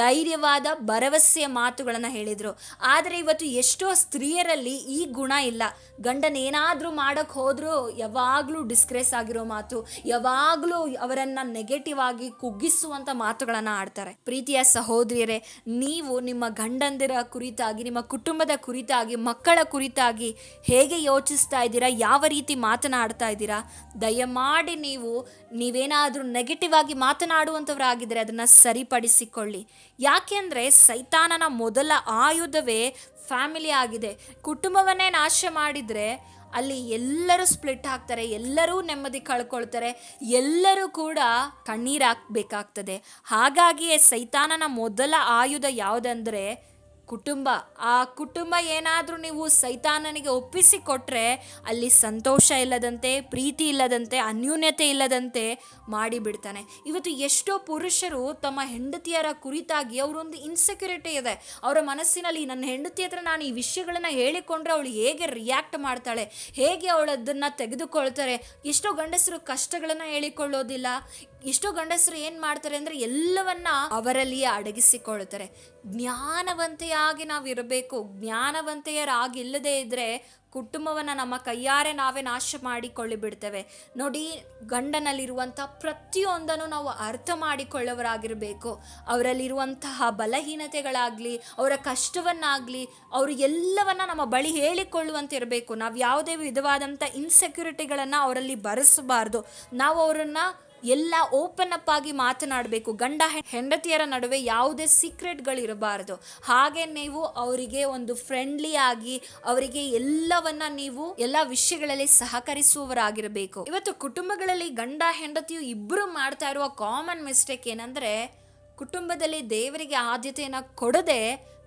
ಧೈರ್ಯವಾದ, ಭರವಸೆಯ ಮಾತುಗಳನ್ನು ಹೇಳಿದರು. ಆದರೆ ಇವತ್ತು ಎಷ್ಟೋ ಸ್ತ್ರೀಯರಲ್ಲಿ ಈ ಗುಣ ಇಲ್ಲ. ಗಂಡನೇನಾದರೂ ಮಾಡೋಕ್ಕೆ ಹೋದರೂ ಯಾವಾಗಲೂ ಡಿಸ್ಕ್ರೇಸ್ ಆಗಿರೋ ಮಾತು, ಯಾವಾಗಲೂ ಅವರನ್ನು ನೆಗೆಟಿವ್ ಆಗಿ ಕುಗ್ಗಿಸುವಂಥ ಮಾತುಗಳನ್ನು ಆಡ್ತಾರೆ. ಪ್ರೀತಿಯ ಸಹೋದರಿಯರೇ, ನೀವು ನಿಮ್ಮ ಗಂಡಂದಿರ ಕುರಿತಾಗಿ, ನಿಮ್ಮ ಕುಟುಂಬದ ಕುರಿತಾಗಿ, ಮಕ್ಕಳ ಕುರಿತಾಗಿ ಹೇಗೆ ಯೋಚಿಸ್ತಾ ಇದ್ದೀರಾ, ಯಾವ ರೀತಿ ಮಾತನಾಡ್ತಾ ಇದ್ದೀರಾ, ದಯಮಾಡಿ ನೀವು, ನೀವೇನಾದರೂ ನೆಗೆಟಿವ್ ಆಗಿ ಮಾತನಾಡುವಂಥವರಾಗಿದ್ದರೆ ಅದನ್ನು ಸರಿಪಡಿಸಿಕೊಳ್ಳಿ. ಯಾಕೆಂದರೆ ಸೈತಾನನ ಮೊದಲ ಆಯುಧವೇ ಫ್ಯಾಮಿಲಿ ಆಗಿದೆ. ಕುಟುಂಬವನ್ನೇ ನಾಶ ಮಾಡಿದರೆ ಅಲ್ಲಿ ಎಲ್ಲರೂ ಸ್ಪ್ಲಿಟ್ ಆಗ್ತಾರೆ, ಎಲ್ಲರೂ ನೆಮ್ಮದಿ ಕಳ್ಕೊಳ್ತಾರೆ, ಎಲ್ಲರೂ ಕೂಡ ಕಣ್ಣೀರಾಕ್ಬೇಕಾಗ್ತದೆ ಹಾಗಾಗಿಯೇ ಸೈತಾನನ ಮೊದಲ ಆಯುಧ ಯಾವುದಂದರೆ ಕುಟುಂಬ. ಆ ಕುಟುಂಬ ಏನಾದರೂ ನೀವು ಸೈತಾನನಿಗೆ ಒಪ್ಪಿಸಿ ಕೊಟ್ಟರೆ ಅಲ್ಲಿ ಸಂತೋಷ ಇಲ್ಲದಂತೆ, ಪ್ರೀತಿ ಇಲ್ಲದಂತೆ, ಅನ್ಯೂನ್ಯತೆ ಇಲ್ಲದಂತೆ ಮಾಡಿಬಿಡ್ತಾನೆ ಇವತ್ತು ಎಷ್ಟೋ ಪುರುಷರು ತಮ್ಮ ಹೆಂಡತಿಯರ ಕುರಿತಾಗಿ ಅವರೊಂದು ಇನ್ಸೆಕ್ಯೂರಿಟಿ ಇದೆ. ಅವರ ಮನಸ್ಸಿನಲ್ಲಿ, ನನ್ನ ಹೆಂಡತಿ ಹತ್ರ ನಾನು ಈ ವಿಷಯಗಳನ್ನು ಹೇಳಿಕೊಂಡ್ರೆ ಅವಳು ಹೇಗೆ ರಿಯಾಕ್ಟ್ ಮಾಡ್ತಾಳೆ? ಹೇಗೆ ಅವಳು ಅದನ್ನು ತೆಗೆದುಕೊಳ್ತಾರೆ? ಎಷ್ಟೋ ಗಂಡಸರು ಕಷ್ಟಗಳನ್ನು ಹೇಳಿಕೊಳ್ಳೋದಿಲ್ಲ. ಎಷ್ಟೋ ಗಂಡಸರು ಏನು ಮಾಡ್ತಾರೆ ಅಂದರೆ ಎಲ್ಲವನ್ನ ಅವರಲ್ಲಿಯೇ ಅಡಗಿಸಿಕೊಳ್ತಾರೆ ಜ್ಞಾನವಂತೆಯಾಗಿ ನಾವು ಇರಬೇಕು ಜ್ಞಾನವಂತೆಯರಾಗಿಲ್ಲದೆ ಇದ್ದರೆ ಕುಟುಂಬವನ್ನು ನಮ್ಮ ಕೈಯಾರೆ ನಾವೇ ನಾಶ ಮಾಡಿಕೊಳ್ಳಿ ಬಿಡ್ತೇವೆ ನೋಡಿ, ಗಂಡನಲ್ಲಿರುವಂಥ ಪ್ರತಿಯೊಂದನ್ನು ನಾವು ಅರ್ಥ ಮಾಡಿಕೊಳ್ಳೋರಾಗಿರಬೇಕು ಅವರಲ್ಲಿರುವಂತಹ ಬಲಹೀನತೆಗಳಾಗಲಿ, ಅವರ ಕಷ್ಟವನ್ನಾಗಲಿ, ಅವರು ಎಲ್ಲವನ್ನ ನಮ್ಮ ಬಳಿ ಹೇಳಿಕೊಳ್ಳುವಂತಿರಬೇಕು. ನಾವು ಯಾವುದೇ ವಿಧವಾದಂಥ ಇನ್ಸೆಕ್ಯೂರಿಟಿಗಳನ್ನು ಅವರಲ್ಲಿ ಬರೆಸಬಾರ್ದು. ನಾವು ಅವರನ್ನು ಎಲ್ಲ ಓಪನ್ ಅಪ್ ಆಗಿ ಮಾತನಾಡಬೇಕು. ಗಂಡ ಹೆಂಡತಿಯರ ನಡುವೆ ಯಾವುದೇ ಸೀಕ್ರೆಟ್ಗಳಿರಬಾರದು ಹಾಗೆ ನೀವು ಅವರಿಗೆ ಒಂದು ಫ್ರೆಂಡ್ಲಿ ಆಗಿ, ಅವರಿಗೆ ಎಲ್ಲವನ್ನ ನೀವು ಎಲ್ಲ ವಿಷಯಗಳಲ್ಲಿ ಸಹಕರಿಸುವವರಾಗಿರಬೇಕು. ಇವತ್ತು ಕುಟುಂಬಗಳಲ್ಲಿ ಗಂಡ ಹೆಂಡತಿಯು ಇಬ್ಬರು ಮಾಡ್ತಾ ಇರುವ ಕಾಮನ್ ಮಿಸ್ಟೇಕ್ ಏನಂದ್ರೆ, ಕುಟುಂಬದಲ್ಲಿ ದೇವರಿಗೆ ಆದ್ಯತೆಯನ್ನು ಕೊಡದೆ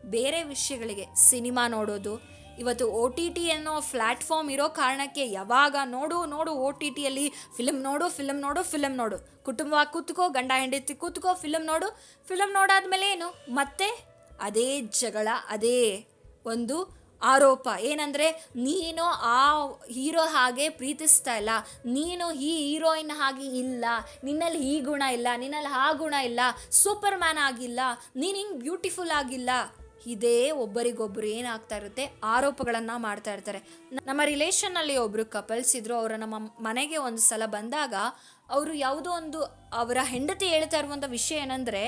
ಬೇರೆ ವಿಷಯಗಳಿಗೆ, ಸಿನಿಮಾ ನೋಡೋದು ಇವತ್ತು ಓ ಟಿ ಟಿ ಅನ್ನೋ ಪ್ಲಾಟ್ಫಾರ್ಮ್ ಇರೋ ಕಾರಣಕ್ಕೆ ಯಾವಾಗ ನೋಡು ನೋಡು, ಓ ಟಿ ಟಿಯಲ್ಲಿ ಫಿಲಮ್ ನೋಡು ಫಿಲಮ್ ನೋಡು ಫಿಲಮ್ ನೋಡು. ಕುಟುಂಬ ಕೂತ್ಕೋ, ಗಂಡ, ಹೆಂಡತಿ ಕೂತ್ಕೋ ಫಿಲಮ್ ನೋಡು ಫಿಲಮ್ ನೋಡಾದ್ಮೇಲೆ ಏನು? ಮತ್ತೆ ಅದೇ ಜಗಳ, ಅದೇ ಒಂದು ಆರೋಪ. ಏನಂದರೆ, ನೀನು ಆ ಹೀರೋ ಹಾಗೆ ಪ್ರೀತಿಸ್ತಾ ಇಲ್ಲ. ನೀನು ಈ ಹೀರೋಯಿನ್ ಹಾಗೆ ಇಲ್ಲ. ನಿನ್ನಲ್ಲಿ ಈ ಗುಣ ಇಲ್ಲ, ನಿನ್ನಲ್ಲಿ ಆ ಗುಣ ಇಲ್ಲ. ಸೂಪರ್ ಮ್ಯಾನ್ ಆಗಿಲ್ಲ. ನೀನು ಹಿಂಗೆ ಬ್ಯೂಟಿಫುಲ್ ಆಗಿಲ್ಲ. ಇದೇ ಒಬ್ಬರಿಗೊಬ್ಬರು ಏನಾಗ್ತಾ ಇರುತ್ತೆ, ಆರೋಪಗಳನ್ನು ಮಾಡ್ತಾ ಇರ್ತಾರೆ. ನಮ್ಮ ರಿಲೇಷನ್ನಲ್ಲಿ ಒಬ್ಬರು ಕಪಲ್ಸ್ ಇದ್ದರು ಅವರ ನಮ್ಮ ಮನೆಗೆ ಒಂದು ಸಲ ಬಂದಾಗ ಅವರು ಯಾವುದೋ ಒಂದು ಅವರ ಹೆಂಡತಿ ಹೇಳ್ತಾ ಇರುವಂಥ ವಿಷಯ ಏನಂದರೆ,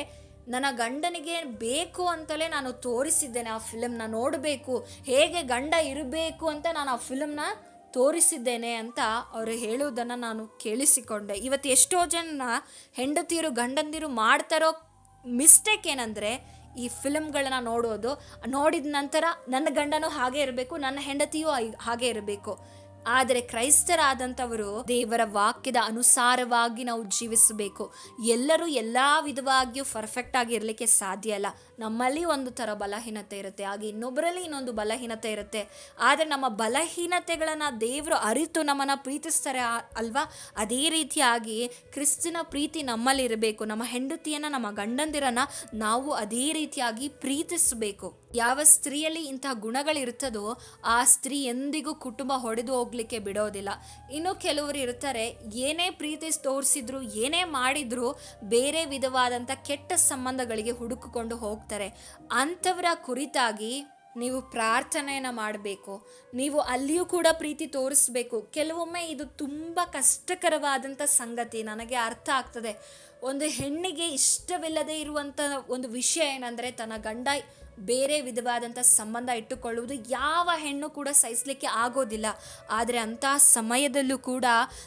ನನ್ನ ಗಂಡನಿಗೆ ಬೇಕು ಅಂತಲೇ ನಾನು ತೋರಿಸಿದ್ದೇನೆ, ಆ ಫಿಲಮ್ನ ನೋಡಬೇಕು, ಹೇಗೆ ಗಂಡ ಇರಬೇಕು ಅಂತ ನಾನು ಆ ಫಿಲಮ್ನ ತೋರಿಸಿದ್ದೇನೆ ಅಂತ ಅವರು ಹೇಳುವುದನ್ನು ನಾನು ಕೇಳಿಸಿಕೊಂಡೆ. ಇವತ್ತು ಎಷ್ಟೋ ಜನ ಹೆಂಡತಿಯರು ಗಂಡಂದಿರು ಮಾಡ್ತಾರೋ ಮಿಸ್ಟೇಕ್ ಏನಂದರೆ ಈ ಫಿಲಮ್ಗಳನ್ನ ನೋಡೋದು ನೋಡಿದ ನಂತರ ನನ್ನ ಗಂಡನೂ ಹಾಗೆ ಇರಬೇಕು ನನ್ನ ಹೆಂಡತಿಯೂ ಹಾಗೆ ಇರಬೇಕು. ಆದರೆ ಕ್ರೈಸ್ತರಾದಂಥವರು ದೇವರ ವಾಕ್ಯದ ಅನುಸಾರವಾಗಿ ನಾವು ಜೀವಿಸಬೇಕು. ಎಲ್ಲರೂ ಎಲ್ಲ ವಿಧವಾಗಿಯೂ ಪರ್ಫೆಕ್ಟ್ ಆಗಿ ಇರಲಿಕ್ಕೆ ಸಾಧ್ಯ ಅಲ್ಲ ನಮ್ಮಲ್ಲಿ ಒಂದು ಥರ ಬಲಹೀನತೆ ಇರುತ್ತೆ. ಹಾಗೆ ಇನ್ನೊಬ್ಬರಲ್ಲಿ ಇನ್ನೊಂದು ಬಲಹೀನತೆ ಇರುತ್ತೆ. ಆದರೆ ನಮ್ಮ ಬಲಹೀನತೆಗಳನ್ನು ದೇವರು ಅರಿತು ನಮ್ಮನ್ನು ಪ್ರೀತಿಸ್ತಾರೆ ಅಲ್ವಾ? ಅದೇ ರೀತಿಯಾಗಿ ಕ್ರಿಸ್ತನ ಪ್ರೀತಿ ನಮ್ಮಲ್ಲಿ ಇರಬೇಕು ನಮ್ಮ ಹೆಂಡತಿಯನ್ನು, ನಮ್ಮ ಗಂಡಂದಿರನ್ನು ನಾವು ಅದೇ ರೀತಿಯಾಗಿ ಪ್ರೀತಿಸಬೇಕು. ಯಾವ ಸ್ತ್ರೀಯಲ್ಲಿ ಇಂತಹ ಗುಣಗಳಿರ್ತದೋ ಆ ಸ್ತ್ರೀ ಎಂದಿಗೂ ಕುಟುಂಬ ಹೊಡೆದು ಹೋಗ್ಲಿಕ್ಕೆ ಬಿಡೋದಿಲ್ಲ. ಇನ್ನು ಕೆಲವರು ಇರ್ತಾರೆ, ಏನೇ ಪ್ರೀತಿ ತೋರಿಸಿದ್ರು, ಏನೇ ಮಾಡಿದ್ರು ಬೇರೆ ವಿಧವಾದಂಥ ಕೆಟ್ಟ ಸಂಬಂಧಗಳಿಗೆ ಹುಡುಕಿಕೊಂಡು ಹೋಗ್ತಾರೆ. ಅಂಥವರ ಕುರಿತಾಗಿ ನೀವು ಪ್ರಾರ್ಥನೆಯನ್ನು ಮಾಡಬೇಕು. ನೀವು ಅಲ್ಲಿಯೂ ಕೂಡ ಪ್ರೀತಿ ತೋರಿಸ್ಬೇಕು. ಕೆಲವೊಮ್ಮೆ ಇದು ತುಂಬ ಕಷ್ಟಕರವಾದಂಥ ಸಂಗತಿ, ನನಗೆ ಅರ್ಥ ಆಗ್ತದೆ. ಒಂದು ಹೆಣ್ಣಿಗೆ ಇಷ್ಟವಿಲ್ಲದೆ ಇರುವಂಥ ಒಂದು ವಿಷಯ ಏನಂದರೆ, ತನ್ನ ಗಂಡ ಬೇರೆ ವಿಧವಾದಂಥ ಸಂಬಂಧ ಇಟ್ಟುಕೊಳ್ಳುವುದು ಯಾವ ಹೆಣ್ಣು ಕೂಡ ಸಹಿಸಲಿಕ್ಕೆ ಆಗೋದಿಲ್ಲ. ಆದರೆ ಅಂಥ ಸಮಯದಲ್ಲೂ ಕೂಡ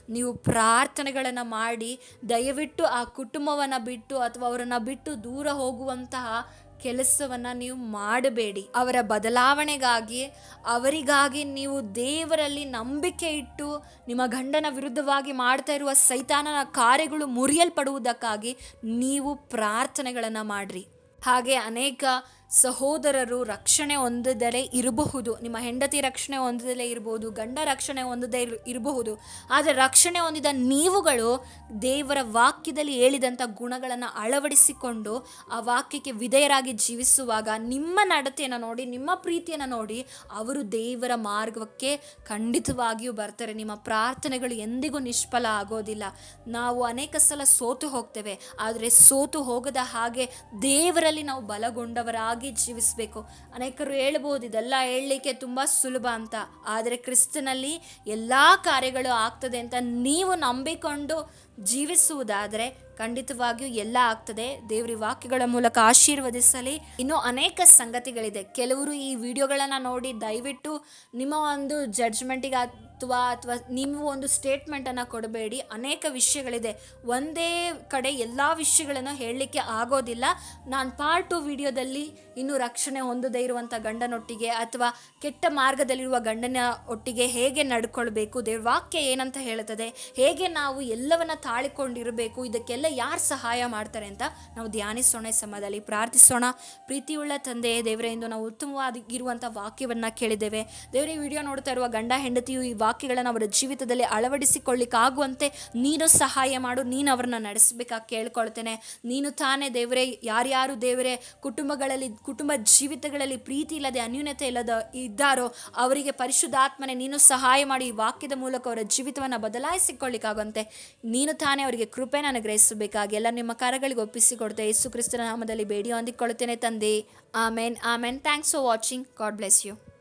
ನೀವು ಪ್ರಾರ್ಥನೆಗಳನ್ನು ಮಾಡಿ ದಯವಿಟ್ಟು ಆ ಕುಟುಂಬವನ್ನು ಬಿಟ್ಟು ಅಥವಾ ಅವರನ್ನು ಬಿಟ್ಟು ದೂರ ಹೋಗುವಂತಹ ಕೆಲಸವನ್ನು ನೀವು ಮಾಡಬೇಡಿ. ಅವರ ಬದಲಾವಣೆಗಾಗಿ, ಅವರಿಗಾಗಿ ನೀವು ದೇವರಲ್ಲಿ ನಂಬಿಕೆ ಇಟ್ಟು ನಿಮ್ಮ ಗಂಡನ ವಿರುದ್ಧವಾಗಿ ಮಾಡ್ತಾ ಇರುವ ಸೈತಾನನ ಕಾರ್ಯಗಳು ಮುರಿಯಲ್ಪಡುವುದಕ್ಕಾಗಿ ನೀವು ಪ್ರಾರ್ಥನೆಗಳನ್ನು ಮಾಡಿರಿ. ಹಾಗೆ ಅನೇಕ ಸಹೋದರರು ರಕ್ಷಣೆ ಹೊಂದದಲೇ ಇರಬಹುದು. ನಿಮ್ಮ ಹೆಂಡತಿ ರಕ್ಷಣೆ ಹೊಂದದಲೇ ಇರಬಹುದು, ಗಂಡ ರಕ್ಷಣೆ ಹೊಂದದೇ ಇರ್- ಇರಬಹುದು. ಆದರೆ ರಕ್ಷಣೆ ಹೊಂದಿದ ನೀವುಗಳು ದೇವರ ವಾಕ್ಯದಲ್ಲಿ ಹೇಳಿದಂಥ ಗುಣಗಳನ್ನು ಅಳವಡಿಸಿಕೊಂಡು ಆ ವಾಕ್ಯಕ್ಕೆ ವಿಧೇಯರಾಗಿ ಜೀವಿಸುವಾಗ ನಿಮ್ಮ ನಡತೆಯನ್ನು ನೋಡಿ, ನಿಮ್ಮ ಪ್ರೀತಿಯನ್ನು ನೋಡಿ ಅವರು ದೇವರ ಮಾರ್ಗಕ್ಕೆ ಖಂಡಿತವಾಗಿಯೂ ಬರ್ತಾರೆ. ನಿಮ್ಮ ಪ್ರಾರ್ಥನೆಗಳು ಎಂದಿಗೂ ನಿಷ್ಫಲ ಆಗೋದಿಲ್ಲ. ನಾವು ಅನೇಕ ಸಲ ಸೋತು ಹೋಗ್ತೇವೆ. ಆದರೆ ಸೋತು ಹೋಗದ ಹಾಗೆ ದೇವರಲ್ಲಿ ನಾವು ಬಲಗೊಂಡವರಾಗಿ ಜೀವಿಸಬೇಕು. ಅನೇಕರು ಹೇಳ್ಬೋದು, ಇದೆಲ್ಲ ಹೇಳಲಿಕ್ಕೆ ತುಂಬ ಸುಲಭ ಅಂತ. ಆದರೆ ಕ್ರಿಸ್ತನಲ್ಲಿ ಎಲ್ಲ ಕಾರ್ಯಗಳು ಆಗ್ತದೆ ಅಂತ ನೀವು ನಂಬಿಕೊಂಡು ಜೀವಿಸುವುದಾದರೆ ಖಂಡಿತವಾಗಿಯೂ ಎಲ್ಲ ಆಗ್ತದೆ. ದೇವ್ರಿ ವಾಕ್ಯಗಳ ಮೂಲಕ ಆಶೀರ್ವದಿಸಲಿ. ಇನ್ನೂ ಅನೇಕ ಸಂಗತಿಗಳಿದೆ. ಕೆಲವರು ಈ ವಿಡಿಯೋಗಳನ್ನು ನೋಡಿ ದಯವಿಟ್ಟು ನಿಮ್ಮ ಒಂದು ಜಡ್ಜ್ಮೆಂಟಿಗೆ ಅಥವಾ ಅಥವಾ ನೀವು ಒಂದು ಸ್ಟೇಟ್ಮೆಂಟನ್ನು ಕೊಡಬೇಡಿ. ಅನೇಕ ವಿಷಯಗಳಿದೆ. ಒಂದೇ ಕಡೆ ಎಲ್ಲ ವಿಷಯಗಳನ್ನು ಹೇಳಲಿಕ್ಕೆ ಆಗೋದಿಲ್ಲ. ನಾನು ಪಾರ್ಟ್ ಟು ವಿಡಿಯೋದಲ್ಲಿ ಇನ್ನೂ ರಕ್ಷಣೆ ಹೊಂದದೇ ಇರುವಂಥ ಗಂಡನೊಟ್ಟಿಗೆ ಅಥವಾ ಕೆಟ್ಟ ಮಾರ್ಗದಲ್ಲಿರುವ ಗಂಡನ ಒಟ್ಟಿಗೆ ಹೇಗೆ ನಡ್ಕೊಳ್ಬೇಕು, ದೇವ್ರ ವಾಕ್ಯ ಏನಂತ ಹೇಳುತ್ತದೆ, ಹೇಗೆ ನಾವು ಎಲ್ಲವನ್ನ ತಾಳಿಕೊಂಡಿರಬೇಕು. ಇದಕ್ಕೆಲ್ಲ ಯಾರು ಸಹಾಯ ಮಾಡ್ತಾರೆ ಅಂತ ನಾವು ಧ್ಯಾನಿಸೋಣ ಈ ಸಮಯದಲ್ಲಿ, ಪ್ರಾರ್ಥಿಸೋಣ. ಪ್ರೀತಿಯುಳ್ಳ ತಂದೆ, ದೇವರೇ ಎಂದು ನಾವು ಉತ್ತಮವಾಗಿರುವಂಥ ವಾಕ್ಯವನ್ನು ಕೇಳಿದ್ದೇವೆ. ದೇವರೇ ವಿಡಿಯೋ ನೋಡ್ತಾ ಇರುವ ಗಂಡ ಹೆಂಡತಿಯು ಈ ವಾಕ್ಯಗಳನ್ನು ಅವರ ಜೀವಿತದಲ್ಲಿ ಅಳವಡಿಸಿಕೊಳ್ಳಿಕ್ಕಾಗುವಂತೆ ನೀನು ಸಹಾಯ ಮಾಡು, ನೀನು ಅವರನ್ನ ನಡೆಸಬೇಕಾಗಿ ಕೇಳ್ಕೊಳ್ತೇನೆ. ನೀನು ತಾನೇ ದೇವರೇ, ಯಾರ್ಯಾರು ದೇವರೇ, ಕುಟುಂಬಗಳಲ್ಲಿ, ಕುಟುಂಬ ಜೀವಿತಗಳಲ್ಲಿ ಪ್ರೀತಿ ಇಲ್ಲದೆ ಅನ್ಯೂನ್ಯತೆ ಇಲ್ಲದ ಇದ್ದಾರೋ, ಅವರಿಗೆ ಪರಿಶುದ್ಧಾತ್ಮನೆ ನೀನು ಸಹಾಯ ಮಾಡಿ ಈ ವಾಕ್ಯದ ಮೂಲಕ ಅವರ ಜೀವಿತವನ್ನು ಬದಲಾಯಿಸಿಕೊಳ್ಳಿಕ್ಕಾಗುವಂತೆ. ನೀನು ತಾನೇ ಅವರಿಗೆ ಕೃಪೆನ ಅನುಗ್ರಹಿಸಬೇಕಾಗಿ ಎಲ್ಲ ನಿಮ್ಮ ಕಾರ್ಯಗಳಿಗೆ ಒಪ್ಪಿಸಿಕೊಡ್ತೆ ಯೇಸು ಕ್ರಿಸ್ತನ ನಾಮದಲ್ಲಿ ಬೇಡಿ ಹೊಂದಿಕೊಳ್ಳುತ್ತೇನೆ ತಂದೆ. Amen amen. Thanks for watching God bless you